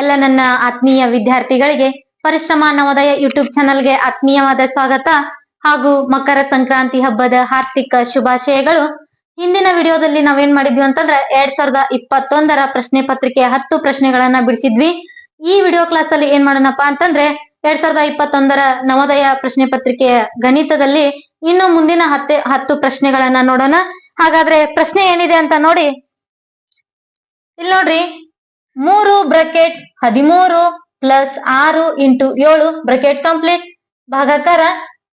ಎಲ್ಲ ನನ್ನ ಆತ್ಮೀಯ ವಿದ್ಯಾರ್ಥಿಗಳಿಗೆ ಪರಿಶ್ರಮ ನವೋದಯ ಯೂಟ್ಯೂಬ್ ಚಾನಲ್ಗೆ ಆತ್ಮೀಯವಾದ ಸ್ವಾಗತ. ಹಾಗೂ ಮಕರ ಸಂಕ್ರಾಂತಿ ಹಬ್ಬದ ಹಾರ್ದಿಕ ಶುಭಾಶಯಗಳು. ಹಿಂದಿನ ವಿಡಿಯೋದಲ್ಲಿ ನಾವೇನ್ ಮಾಡಿದ್ವಿ ಅಂತಂದ್ರೆ ಎರಡ್ ಸಾವಿರದ ಇಪ್ಪತ್ತೊಂದರ ಪ್ರಶ್ನೆ ಪತ್ರಿಕೆಯ ಹತ್ತು ಪ್ರಶ್ನೆಗಳನ್ನ ಬಿಡಿಸಿದ್ವಿ. ಈ ವಿಡಿಯೋ ಕ್ಲಾಸ್ ಅಲ್ಲಿ ಏನ್ ಮಾಡೋಣಪ್ಪ ಅಂತಂದ್ರೆ ಎರಡ್ ಸಾವಿರದ ಇಪ್ಪತ್ತೊಂದರ ನವೋದಯ ಪ್ರಶ್ನೆ ಪತ್ರಿಕೆಯ ಗಣಿತದಲ್ಲಿ ಇನ್ನು ಮುಂದಿನ ಹತ್ತೆ ಹತ್ತು ಪ್ರಶ್ನೆಗಳನ್ನ ನೋಡೋಣ. ಹಾಗಾದ್ರೆ ಪ್ರಶ್ನೆ ಏನಿದೆ ಅಂತ ನೋಡಿ. ಇಲ್ಲಿ ನೋಡ್ರಿ. ಮೂರು ಬ್ರಕೆಟ್ ಹದಿಮೂರು ಪ್ಲಸ್ ಆರು ಇಂಟು ಏಳು ಬ್ರಕೆಟ್ ಕಂಪ್ಲೀಟ್. ಭಾಗಾಕಾರ,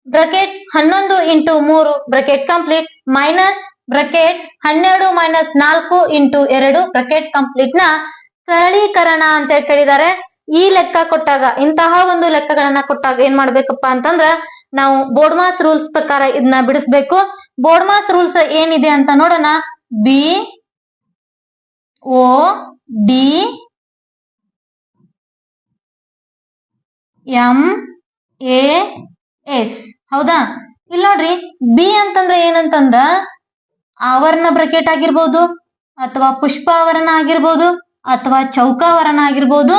ಬ್ರಕೆಟ್ ಹನ್ನೊಂದು ಇಂಟು ಮೂರು ಬ್ರಕೆಟ್ ಕಂಪ್ಲೀಟ್. ಮೈನಸ್ ಬ್ರಕೆಟ್ ಹನ್ನೆರಡು ಮೈನಸ್ ನಾಲ್ಕು ಇಂಟು ಎರಡು ಬ್ರಕೆಟ್ ಕಂಪ್ಲೀಟ್ನ ಸರಳೀಕರಣ ಅಂತ ಕೇಳಿದ್ದಾರೆ ಈ ಲೆಕ್ಕ ಕೊಟ್ಟಾಗ, ಇಂತಹ ಒಂದು ಲೆಕ್ಕಗಳನ್ನ ಕೊಟ್ಟಾಗ ಏನ್ ಮಾಡ್ಬೇಕಪ್ಪ ಅಂತಂದ್ರ ನಾವು ಬೋರ್ಡ್ಮಾಸ್ ರೂಲ್ಸ್ ಪ್ರಕಾರ ಇದನ್ನ ಬಿಡಿಸ್ಬೇಕು. ಬೋರ್ಡ್ಮಾಸ್ ರೂಲ್ಸ್ ಏನಿದೆ ಅಂತ ನೋಡೋಣ. B O D M A S ಹೌದಾ? ಇಲ್ಲಿ ನೋಡ್ರಿ ಬಿ ಅಂತಂದ್ರೆ ಏನಂತಂದ್ರ ಆವರಣ ಬ್ರಕೆಟ್ ಆಗಿರ್ಬೋದು, ಅಥವಾ ಪುಷ್ಪಾವರಣ ಆಗಿರ್ಬೋದು, ಅಥವಾ ಚೌಕಾವರಣ ಆಗಿರ್ಬೋದು,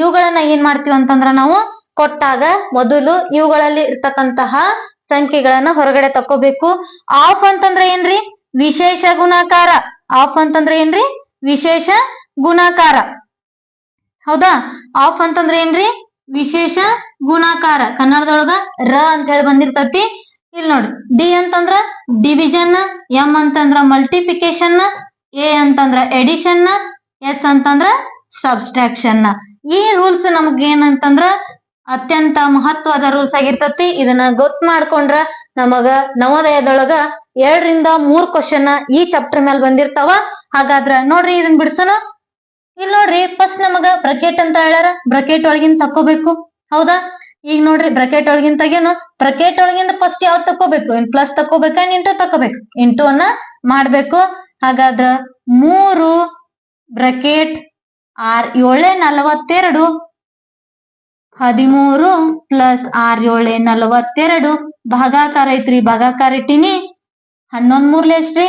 ಇವುಗಳನ್ನ ಏನ್ ಮಾಡ್ತೀವಿ ಅಂತಂದ್ರ ನಾವು ಕೊಟ್ಟಾಗ ಮೊದಲು ಇವುಗಳಲ್ಲಿ ಇರ್ತಕ್ಕಂತಹ ಸಂಖ್ಯೆಗಳನ್ನ ಹೊರಗಡೆ ತಕೋಬೇಕು ಆಫ್ ಅಂತಂದ್ರೆ ಏನ್ರಿ? ವಿಶೇಷ ಗುಣಾಕಾರ. ಆಫ್ ಅಂತಂದ್ರೆ ಏನ್ರಿ? ವಿಶೇಷ ಗುಣಾಕಾರ. ಹೌದಾ? ಆಫ್ ಅಂತಂದ್ರೆ ಏನ್ರಿ? ವಿಶೇಷ ಗುಣಾಕಾರ. ಕನ್ನಡದೊಳಗ ರ ಅಂತ ಹೇಳಿ ಬಂದಿರ್ತತಿ. ಇಲ್ಲಿ ನೋಡ್ರಿ ಡಿ ಅಂತಂದ್ರ ಡಿವಿಷನ್ ಎಂ ಅಂತಂದ್ರ ಮಲ್ಟಿಫಿಕೇಶನ್ ಎ ಅಂತಂದ್ರ ಎಡಿಷನ್ ಎಸ್ ಅಂತಂದ್ರ ಸಬ್ಸ್ಟ್ರಾಕ್ಷನ್ ಈ ರೂಲ್ಸ್ ನಮಗ್ ಏನಂತಂದ್ರ ಅತ್ಯಂತ ಮಹತ್ವದ ರೂಲ್ಸ್ ಆಗಿರ್ತತಿ. ಇದನ್ನ ಗೊತ್ತ ಮಾಡ್ಕೊಂಡ್ರ ನಮಗ ನವೋದಯದೊಳಗ ಎರಡರಿಂದ ಮೂರ್ ಕ್ವಶನ್ ಈ ಚಾಪ್ಟರ್ ಮೇಲೆ ಬಂದಿರ್ತಾವ. ಹಾಗಾದ್ರ ನೋಡ್ರಿ ಇದನ್ನ ಬಿಡ್ಸೋಣ. ಇಲ್ಲಿ ನೋಡ್ರಿ ಫಸ್ಟ್ ನಮಗ ಬ್ರಕೆಟ್ ಅಂತ ಹೇಳ್ಯಾರ. ಬ್ರಕೆಟ್ ಒಳಗಿಂದ ತಕೋಬೇಕು ಹೌದಾ? ಈಗ ನೋಡ್ರಿ ಬ್ರಕೆಟ್ ಒಳಗಿಂದ ತೆಗೇನು. ಬ್ರಕೆಟ್ ಒಳಗಿಂದ ಫಸ್ಟ್ ಯಾವ್ದು ತಕೋಬೇಕು ಇನ್ ಪ್ಲಸ್ ತಕೋಬೇಕಾ ಇಂಟು ತಕೋಬೇಕು ಇಂಟು ಅನ್ನ ಮಾಡ್ಬೇಕು. ಹಾಗಾದ್ರ ಮೂರು ಬ್ರಕೆಟ್ ಆರ್ ಏಳೆ ನಲವತ್ತೆರಡು. ಹದಿಮೂರು ಪ್ಲಸ್ ಆರ್ ಏಳೆ ನಲವತ್ತೆರಡು. ಭಾಗಾಕಾರ ಐತ್ರಿ, ಭಾಗಾಕಾರ ಇಟ್ಟಿನಿ. ಹನ್ನೊಂದ್ ಮೂರ್ಲೆ ಎಷ್ಟ್ರಿ?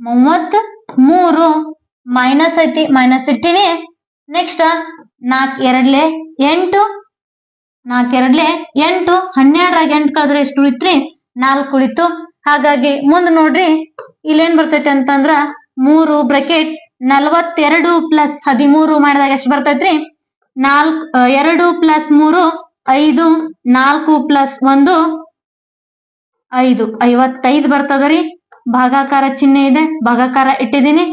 ಮೂವತ್ ಮೂರು. ಮೈನಸ್ ಐತಿ ಮೈನಸ್ ಇಟ್ಟಿನಿ ನೆಕ್ಸ್ಟ್ ನಾಕ್ ಎರಡ್ಲೆ ಎಂಟು? ನಾಕ್ ಎರಡ್ಲೆ ಎಂಟು? ಹನ್ನೆರಡರಾಗ ಎಂಟು ಕಳೆದ್ರೆ ಎಷ್ಟು ಉಳಿತ್ರಿ? ನಾಲ್ಕು ಉಳಿತು. ಹಾಗಾಗಿ ಮುಂದ್ ನೋಡ್ರಿ, ಇಲ್ಲೇನ್ ಬರ್ತೈತಿ ಅಂತಂದ್ರ ಮೂರು ಬ್ರಕೆಟ್ ನಲ್ವತ್ತೆರಡು ಪ್ಲಸ್ ಹದಿಮೂರು ಮಾಡಿದಾಗ ಎಷ್ಟು ಬರ್ತೈತ್ರಿ? ನಾಲ್ಕ್ ಎರಡು ಪ್ಲಸ್ ಮೂರು, ಐದು, ನಾಲ್ಕು ಪ್ಲಸ್ ಒಂದು, ಐದು. ಐವತ್ತೈದು ಬರ್ತದರಿ ಭಾಗಾಕಾರ ಚಿಹ್ನೆ ಇದೆ. ಭಾಗಾಕಾರ ಇಟ್ಟಿದೀನಿ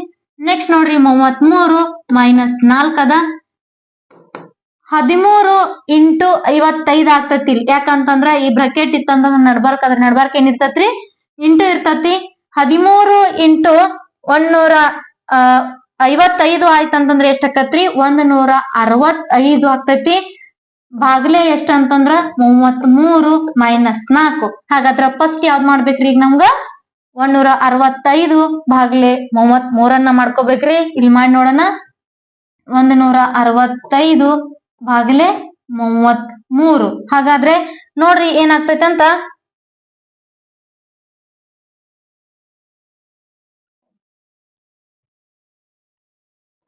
ನೆಕ್ಸ್ಟ್ ನೋಡ್ರಿ ಮೂವತ್ ಮೂರು ಮೈನಸ್ ನಾಲ್ಕ್ ಅದ. ಹದಿಮೂರು ಇಂಟು ಐವತ್ತೈದ್ ಆಗ್ತತಿ ಯಾಕಂತಂದ್ರ ಈ ಬ್ರಕೆಟ್ ಇತ್ತಂದ್ರ ನಡ್ಬಾರ್ಕ್, ಅದ್ರ ನಡ್ಬಾರ್ಕ್ ಏನ್ ಇರ್ತತ್ರಿ? ಇಂಟು ಇರ್ತತಿ. ಹದಿಮೂರು ಇಂಟು ಒಂದ್ನೂರ ಆ, ಐವತ್ತೈದು ಆಯ್ತಂತಂದ್ರ ಎಷ್ಟ್ ಆಕತ್ರಿ ಒಂದ್ ನೂರ ಅರವತ್ತೈದು ಆಗ್ತೈತಿ. ಬಾಗ್ಲೆ ಎಷ್ಟಂತಂದ್ರ? ಅಂತಂದ್ರ ಮೂವತ್ ಮೂರು ಮೈನಸ್ ನಾಲ್ಕು. ಹಾಗಾದ್ರ ಫಸ್ಟ್ ಯಾವ್ದ್ ಮಾಡ್ಬೇಕ್ರಿ ಈಗ ನಮ್ಗ? ಒಂದೂರ ಅರವತ್ತೈದು ಭಾಗ್ಲೆ ಮೂವತ್ ಮೂರನ್ನ ಮಾಡ್ಕೋಬೇಕ್ರಿ. ಇಲ್ಲಿ ಮಾಡಿ ನೋಡೋಣ. ಒಂದ್ ನೂರ ಅರವತ್ತೈದು ಭಾಗ್ಲೆ ಮೂವತ್ ಮೂರು ಹಾಗಾದ್ರೆ ನೋಡ್ರಿ ಏನಾಗ್ತೈತೆ ಅಂತ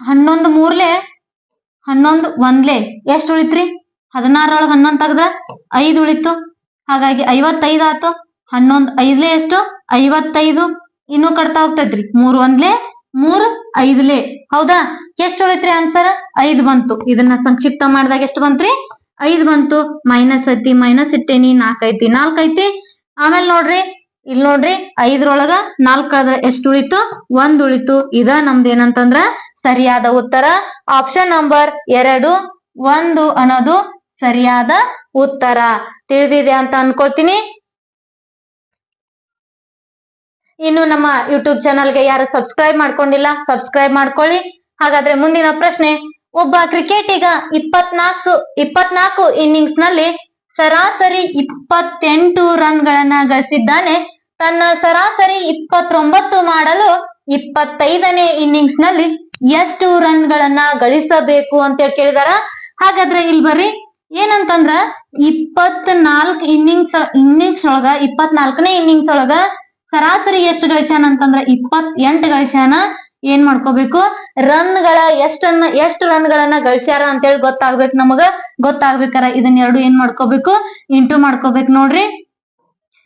ಹನ್ನೊಂದು ಮೂರ್ಲೆ, ಹನ್ನೊಂದು ಒಂದ್ಲೆ. ಎಷ್ಟ್ ಉಳಿತ್ರಿ? ಹದಿನಾರೊಳಗ ಹನ್ನೊಂದ್ ತೆಗ್ದ, ಐದು ಉಳಿತು ಹಾಗಾಗಿ ಐವತ್ತೈದ್ ಆತು ಹನ್ನೊಂದ್ ಐದ್ಲೆ ಎಷ್ಟು? ಐವತ್ತೈದು ಇನ್ನು ಕಡ್ತಾ ಹೋಗ್ತೈತ್ರಿ. ಮೂರ್ ಒಂದ್ಲೆ, ಮೂರ್ ಐದ್ಲೆ. ಹೌದಾ? ಎಷ್ಟ್ ಉಳಿತ್ರಿ ಆನ್ಸರ್ ಐದ್ ಬಂತು. ಇದನ್ನ ಸಂಕ್ಷಿಪ್ತ ಮಾಡಿದಾಗ ಎಷ್ಟು ಬಂತ್ರಿ? ಐದ್ ಬಂತು. ಮೈನಸ್ ಐತಿ, ಮೈನಸ್ ಇಟ್ಟೇನಿ, ನಾಲ್ಕ್ ಐತಿ ನಾಲ್ಕ್ ಐತಿ. ಆಮೇಲೆ ನೋಡ್ರಿ, ಇಲ್ ನೋಡ್ರಿ, ಐದ್ರೊಳಗ ನಾಲ್ಕ್ ಎಷ್ಟ್ ಎಷ್ಟು ಉಳಿತು? ಒಂದ್ ಉಳಿತು. ಇದ ನಮ್ದು ಏನಂತಂದ್ರ ಸರಿಯಾದ ಉತ್ತರ. ಆಪ್ಷನ್ ನಂಬರ್ ಎರಡು, ಒಂದು ಅನ್ನೋದು ಸರಿಯಾದ ಉತ್ತರ. ತಿಳಿದಿದೆ ಅಂತ ಅನ್ಕೊಳ್ತೀನಿ. ಇನ್ನು ನಮ್ಮ ಯೂಟ್ಯೂಬ್ ಚಾನಲ್ಗೆ ಯಾರು ಸಬ್ಸ್ಕ್ರೈಬ್ ಮಾಡ್ಕೊಂಡಿಲ್ಲ ಸಬ್ಸ್ಕ್ರೈಬ್ ಮಾಡ್ಕೊಳ್ಳಿ. ಹಾಗಾದ್ರೆ ಮುಂದಿನ ಪ್ರಶ್ನೆ, ಒಬ್ಬ ಕ್ರಿಕೆಟಿಗ ಇಪ್ಪತ್ನಾಲ್ಕು ಇಪ್ಪತ್ನಾಲ್ಕು ಇನ್ನಿಂಗ್ಸ್ನಲ್ಲಿ ಸರಾಸರಿ ಇಪ್ಪತ್ತೆಂಟು ರನ್ ಗಳನ್ನ ಗಳಿಸಿದ್ದಾನೆ. ತನ್ನ ಸರಾಸರಿ ಇಪ್ಪತ್ತೊಂಬತ್ತು ಮಾಡಲು ಇಪ್ಪತ್ತೈದನೇ ಇನ್ನಿಂಗ್ಸ್ನಲ್ಲಿ ಎಷ್ಟು ರನ್ ಗಳನ್ನ ಗಳಿಸಬೇಕು ಅಂತ ಹೇಳಿ ಕೇಳಿದಾರ? ಹಾಗಾದ್ರೆ ಇಲ್ಲಿ ಬರ್ರಿ. ಏನಂತಂದ್ರ ಇಪ್ಪತ್ನಾಲ್ಕ್ ಇನ್ನಿಂಗ್ಸ್ ಇನ್ನಿಂಗ್ಸ್ ಒಳಗ, ಇಪ್ಪತ್ನಾಲ್ಕನೇ ಇನ್ನಿಂಗ್ಸ್ ಒಳಗ ಸರಾಸರಿ ಎಷ್ಟು ಗಳಿಸ್ಯಾನ ಅಂತಂದ್ರ ಇಪ್ಪತ್ ಎಂಟು ಗಳಿಸ್ಯಾನ. ಏನ್ ಮಾಡ್ಕೋಬೇಕು? ರನ್ಗಳ ಎಷ್ಟನ್ನ, ಎಷ್ಟು ರನ್ಗಳನ್ನ ಗಳಿಸ್ಯಾರ ಅಂತೇಳಿ ಗೊತ್ತಾಗ್ಬೇಕು ನಮಗ. ಗೊತ್ತಾಗ್ಬೇಕಾರ ಇದನ್ನ ಎರಡು ಏನ್ ಮಾಡ್ಕೋಬೇಕು? ಇಂಟು ಮಾಡ್ಕೋಬೇಕು ನೋಡ್ರಿ.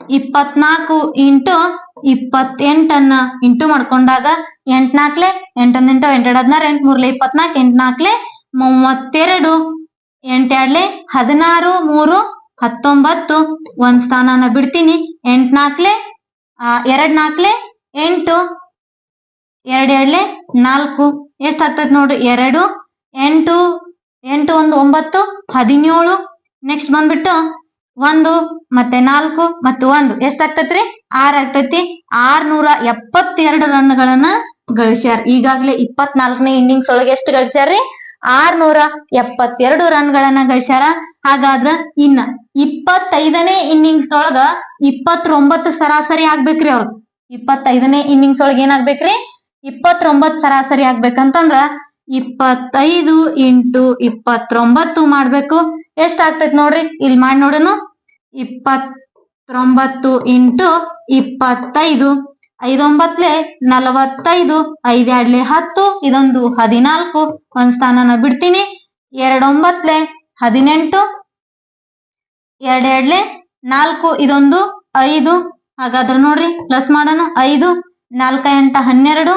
ಇಪ್ಪತ್ನಾಲ್ಕು ಇಂಟು ಇಪ್ಪತ್ತೆಂಟನ್ನ ಇಂಟು ಮಾಡ್ಕೊಂಡಾಗ ಎಂಟ್ನಾಕ್ಲೆ ಎಂಟೊಂದೆಂಟು ಎಂಟು ಎಂಟೆರಡು ಹದಿನಾರು ಎಂಟ್ ಮೂರ್ಲೆ ಇಪ್ಪತ್ನಾಲ್ಕು, ಎಂಟ್ನಾಕ್ಲೆ ಮೂವತ್ತೆರಡು ಎಂಟೆರಡ್ಲೆ ಹದಿನಾರು, ಮೂರು, ಹತ್ತೊಂಬತ್ತು. ಒಂದ್ ಸ್ಥಾನನ ಬಿಡ್ತೀನಿ. ಎಂಟ್ನಾಕ್ಲೆ ಎರಡ್ ನಾಲ್ಕಲೆ ಎಂಟು, ಎರಡ್ ಎರಡ್ಲೆ ನಾಲ್ಕು. ಎಷ್ಟ್ ಆಗ್ತೈತ್ ನೋಡ್ರಿ ಎರಡು, ಎಂಟು ಎಂಟು ಒಂದು ಒಂಬತ್ತು ಹದಿನೇಳು ನೆಕ್ಸ್ಟ್ ಬಂದ್ಬಿಟ್ಟು ಒಂದು, ಮತ್ತೆ ನಾಲ್ಕು, ಮತ್ತು ಒಂದು. ಎಷ್ಟ್ ಆಗ್ತೈತ್ರಿ? ಆರ್ ಆಗ್ತೈತಿ. ಆರ್ನೂರ ಎಪ್ಪತ್ತೆರಡು ರನ್ಗಳನ್ನ ಗಳಿಸ್ಯಾರ. ಈಗಾಗಲೇ ಇಪ್ಪತ್ನಾಲ್ಕನೇ ಇನ್ನಿಂಗ್ಸ್ ಒಳಗೆ ಎಷ್ಟು ಗಳಿಸ್ಯಾರ್ರಿ? ಆರ್ನೂರ ಎಪ್ಪತ್ತೆರಡು ರನ್ಗಳನ್ನ ಗಳಿಸ್ಯಾರ. ಹಾಗಾದ್ರ ಇನ್ನ ಇಪ್ಪತ್ತೈದನೇ ಇನ್ನಿಂಗ್ಸ್ ಒಳಗ ಇಪ್ಪತ್ತೊಂಬತ್ತು ಸರಾಸರಿ ಆಗ್ಬೇಕ್ರಿ ಅವ್ರ ಇಪ್ಪತ್ತೈದನೇ ಇನ್ನಿಂಗ್ಸ್ ಒಳಗ ಏನಾಗ್ಬೇಕ್ರಿ? ಇಪ್ಪತ್ತೊಂಬತ್ ಸರಾಸರಿ ಆಗ್ಬೇಕಂತಂದ್ರ ಇಪ್ಪತ್ತೈದು ಇಂಟು ಇಪ್ಪತ್ತೊಂಬತ್ತು ಮಾಡ್ಬೇಕು. ಎಷ್ಟ್ ಆಗ್ತೈತ್ ನೋಡ್ರಿ? ಇಲ್ಲಿ ಮಾಡಿ ನೋಡೋಣ ಇಪ್ಪತ್ತೊಂಬತ್ತು ಇಂಟು ಇಪ್ಪತ್ತೈದು. ಐದೊಂಬತ್ಲೆ ನಲವತ್ತೈದು, ಐದ್ಯಾಡ್ಲೆ ಹತ್ತು, ಇದೊಂದು ಹದಿನಾಲ್ಕು. ಒಂದ್ ಸ್ಥಾನನ ಬಿಡ್ತೀನಿ. ಎರಡೊಂಬತ್ಲೆ ಹದಿನೆಂಟು ಎರಡೆರಡ್ಲೆ ನಾಲ್ಕು, ಇದೊಂದು ಐದು. ಹಾಗಾದ್ರೆ ನೋಡ್ರಿ ಪ್ಲಸ್ ಮಾಡೋಣ, ಐದು, ನಾಲ್ಕ ಎಂಟ ಹನ್ನೆರಡು,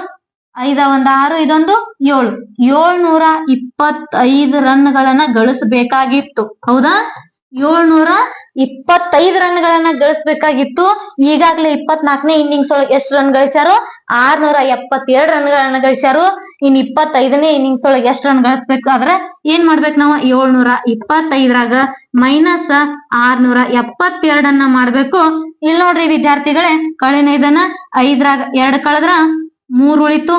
ಐದ ಒಂದ್ ಆರು, ಇದೊಂದು ಏಳು. ಏಳ್ನೂರ ಇಪ್ಪತ್ತೈದು ರನ್ಗಳನ್ನ ಗಳಿಸಬೇಕಾಗಿತ್ತು. ಹೌದಾ? ಏಳ್ನೂರ ಇಪ್ಪತ್ತೈದು ರನ್ಗಳನ್ನ ಗಳಿಸಬೇಕಾಗಿತ್ತು. ಈಗಾಗ್ಲೇ ಇಪ್ಪತ್ನಾಲ್ಕನೇ ಇನ್ನಿಂಗ್ಸ್ ಒಳಗೆ ಎಷ್ಟು ರನ್ ಗಳಿಸ್ಯಾರು? ಆರ್ನೂರ ಎಪ್ಪತ್ತೆರಡು ರನ್ಗಳನ್ನ ಗಳಿಸ್ಯಾರು. ಇನ್ ಇಪ್ಪತ್ತೈದನೇ ಇನ್ನಿಂಗ್ಸ್ ಒಳಗೆ ಎಷ್ಟು ರನ್ ಗಳಿಸ್ಬೇಕಾದ್ರೆ ಏನ್ ಮಾಡ್ಬೇಕು ನಾವು? ಏಳ್ನೂರ ಇಪ್ಪತ್ತೈದರಾಗ ಮೈನಸ್ ಆರ್ನೂರ ಎಪ್ಪತ್ತೆರಡನ್ನ ಮಾಡ್ಬೇಕು. ಇಲ್ಲಿ ನೋಡ್ರಿ ವಿದ್ಯಾರ್ಥಿಗಳೇ, ಕಳೆನೈದನ್ನ ಐದ್ರಾಗ ಎರಡ್ ಕಳೆದ್ರ ಮೂರ್ ಉಳಿತು.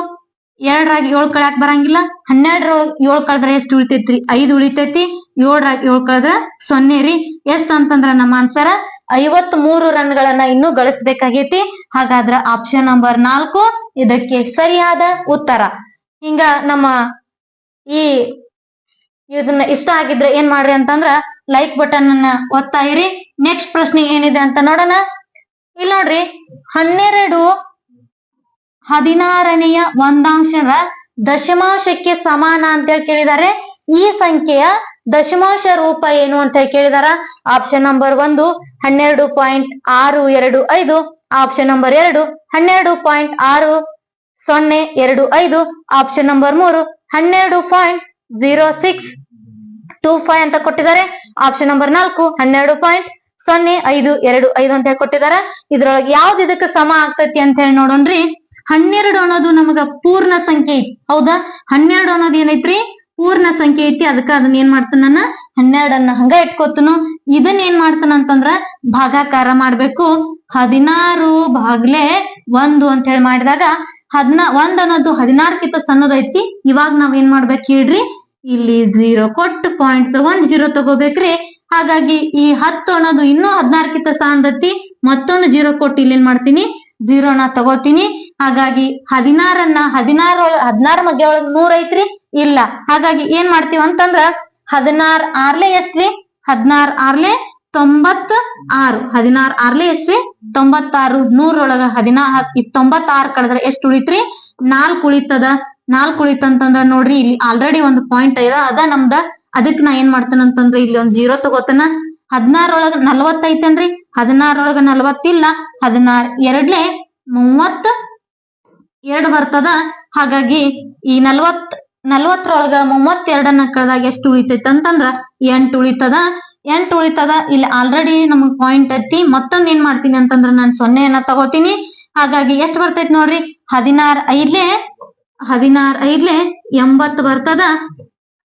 ಎರಡ್ರಾಗ ಏಳ್ ಕಳ್ಯಾಕ್ ಬರಂಗಿಲ್ಲ. ಹನ್ನೆರಡರೊಳಗ ಏಳ್ ಕಳೆದ್ರ ಎಷ್ಟ್ ಉಳಿತೈತ್ರಿ? ಐದ್ ಉಳಿತೈತಿ. ಏಳ್ರಾಗ ಏಳ್ ಕಳೆದ್ರ ಸೊನ್ನೆ ರೀ. ಎಷ್ಟ್ ಅಂತಂದ್ರ ನಮ್ಮ ಆನ್ಸರ್ ಐವತ್ ಮೂರು ರನ್ ಗಳನ್ನ ಇನ್ನು ಗಳಿಸ್ಬೇಕಾಗೈತಿ. ಹಾಗಾದ್ರ ಆಪ್ಷನ್ ನಂಬರ್ ನಾಲ್ಕು, ಇದಕ್ಕೆ ಸರಿಯಾದ ಉತ್ತರ. ಹಿಂಗ ನಮ್ಮ ಈ ಇದನ್ನ ಇಷ್ಟ ಆಗಿದ್ರೆ ಏನ್ ಮಾಡ್ರಿ ಅಂತಂದ್ರ ಲೈಕ್ ಬಟನ್ ಅನ್ನ ಒತ್ತಾ ಇರಿ. ನೆಕ್ಸ್ಟ್ ಪ್ರಶ್ನೆ ಏನಿದೆ ಅಂತ ನೋಡೋಣ. ಇಲ್ಲಿ ನೋಡ್ರಿ, ಹನ್ನೆರಡು ಹದಿನಾರನೆಯ ಒಂದಾಂಶದ ದಶಮಾಂಶಕ್ಕೆ ಸಮಾನ ಅಂತ ಹೇಳಿ ಕೇಳಿದ್ದಾರೆ ಈ ಸಂಖ್ಯೆಯ ದಶಮಾಂಶ ರೂಪ ಏನು ಅಂತ ಹೇಳಿ ಕೇಳಿದಾರ. ಆಪ್ಷನ್ ನಂಬರ್ ಒಂದು, ಹನ್ನೆರಡು ಪಾಯಿಂಟ್ ಆರು ಎರಡು ಐದು. ಆಪ್ಷನ್ ನಂಬರ್ ಎರಡು, ಹನ್ನೆರಡು ಪಾಯಿಂಟ್ ಆರು ಸೊನ್ನೆ, ಎರಡು, ಐದು ಆಪ್ಷನ್ ನಂಬರ್ ಮೂರು, ಹನ್ನೆರಡು point zero six two five ಅಂತ ಕೊಟ್ಟಿದ್ದಾರೆ. ಆಪ್ಷನ್ ನಂಬರ್ ನಾಲ್ಕು, ಹನ್ನೆರಡು ಪಾಯಿಂಟ್ ಸೊನ್ನೆ, ಐದು, ಎರಡು, ಐದು ಅಂತ ಹೇಳಿ ಕೊಟ್ಟಿದ್ದಾರೆ ಇದ್ರೊಳಗೆ ಯಾವ್ದು ಇದಕ್ಕೆ ಸಮ ಆಗ್ತೈತಿ ಅಂತ ಹೇಳಿ ನೋಡೋಣ್ರಿ. ಹನ್ನೆರಡು ಅನ್ನೋದು ನಮಗ ಪೂರ್ಣ ಸಂಖ್ಯೆ ಐತಿ. ಹೌದಾ? ಹನ್ನೆರಡು ಅನ್ನೋದು ಏನೈತ್ರಿ? ಪೂರ್ಣ ಸಂಖ್ಯೆ ಐತಿ. ಅದಕ್ಕ ಅದನ್ನ ಏನ್ ಮಾಡ್ತಾನ ಹನ್ನೆರಡನ್ನ ಹಂಗ ಇಟ್ಕೋತನು. ಇದನ್ನ ಏನ್ ಮಾಡ್ತಾನ ಅಂತಂದ್ರ ಭಾಗಾಕಾರ ಮಾಡ್ಬೇಕು. ಹದಿನಾರು ಬಾಗ್ಲೆ ಒಂದು ಅಂತ ಹೇಳಿ ಮಾಡಿದಾಗ ಹದಿನಾ ಒಂದ್ ಅನ್ನೋದು ಸಣ್ಣದ ಐತಿ. ಇವಾಗ ನಾವ್ ಏನ್ ಮಾಡ್ಬೇಕು ಹೇಳ್ರಿ? ಇಲ್ಲಿ ಜೀರೋ ಕೊಟ್ಟು ಪಾಯಿಂಟ್ ತಗೊಂಡ್ ಜೀರೋ ತಗೋಬೇಕ್ರಿ ಹಾಗಾಗಿ ಈ ಹತ್ತು ಅನ್ನೋದು ಇನ್ನೂ ಹದಿನಾರಕ್ಕಿಂತ ಸಣ್ಣದೈತಿ. ಮತ್ತೊಂದು ಜೀರೋ ಕೊಟ್ಟು ಇಲ್ಲಿ ಏನ್ ಮಾಡ್ತೀನಿ? ಜೀರೋನ ತಗೋತೀನಿ. ಹಾಗಾಗಿ ಹದಿನಾರನ್ನ ಹದಿನಾರ ಹದಿನಾರ ಮಧ್ಯ ಒಳಗ್ ನೂರ್ ಐತ್ರಿ? ಇಲ್ಲ. ಹಾಗಾಗಿ ಏನ್ ಮಾಡ್ತೀವಿ ಅಂತಂದ್ರ ಹದಿನಾರ್ ಆರ್ಲೆ ಎಷ್ಟ್ರಿ ಹದಿನಾರ್ ಆರ್ಲೆ ತೊಂಬತ್ ಆರು ಹದಿನಾರು ಆರ್ಲೆ ಎಷ್ಟ್ರಿ? ತೊಂಬತ್ತಾರು ನೂರೊಳಗ ಹದಿನಾ ತೊಂಬತ್ತಾರು ಕಳೆದ್ರೆ ಎಷ್ಟು ಉಳಿತ್ರಿ? ನಾಲ್ಕು ಉಳಿತದ. ನಾಲ್ಕು ಉಳಿತಂತಂದ್ರ ನೋಡ್ರಿ, ಇಲ್ಲಿ ಆಲ್ರೆಡಿ ಒಂದು ಪಾಯಿಂಟ್ ಇದೆ. ಅದ ನಮ್ದ. ಅದಕ್ ನಾ ಏನ್ ಮಾಡ್ತೇನೆ ಅಂತಂದ್ರ, ಇಲ್ಲಿ ಒಂದ್ ಜೀರೋ ತಗೋತನ. ಹದಿನಾರೊಳಗ ನಲ್ವತ್ತೈತೇನ್ರಿ ಹದಿನಾರೊಳಗ ನಲ್ವತ್ತಿಲ್ಲ. ಹದಿನಾರ್ ಎರಡ್ಲೆ ಮೂವತ್ ಎರಡ್ ಬರ್ತದ. ಹಾಗಾಗಿ ಈ ನಲ್ವತ್ ನಲ್ವತ್ತರೊಳಗ ಮೂವತ್ತೆರಡನ್ನ ಕಳೆದಾಗ ಎಷ್ಟು ಉಳಿತೈತಿ ಅಂತಂದ್ರ, ಎಂಟ್ ಉಳಿತದ. ಎಂಟ್ ಉಳಿತದ? ಇಲ್ಲಿ ಆಲ್ರೆಡಿ ನಮಗ್ ಪಾಯಿಂಟ್ ಐತಿ ಮತ್ತೊಂದ್ ಏನ್ ಮಾಡ್ತೀನಿ ಅಂತಂದ್ರ ನಾನ್ ಸೊನ್ನೆಯನ್ನ ತಗೋತೀನಿ. ಹಾಗಾಗಿ ಎಷ್ಟ್ ಬರ್ತೈತಿ ನೋಡ್ರಿ? ಹದಿನಾರ್ ಐದ್ಲೆ ಹದಿನಾರ್ ಐದ್ಲೆ ಎಂಬತ್ ಬರ್ತದ?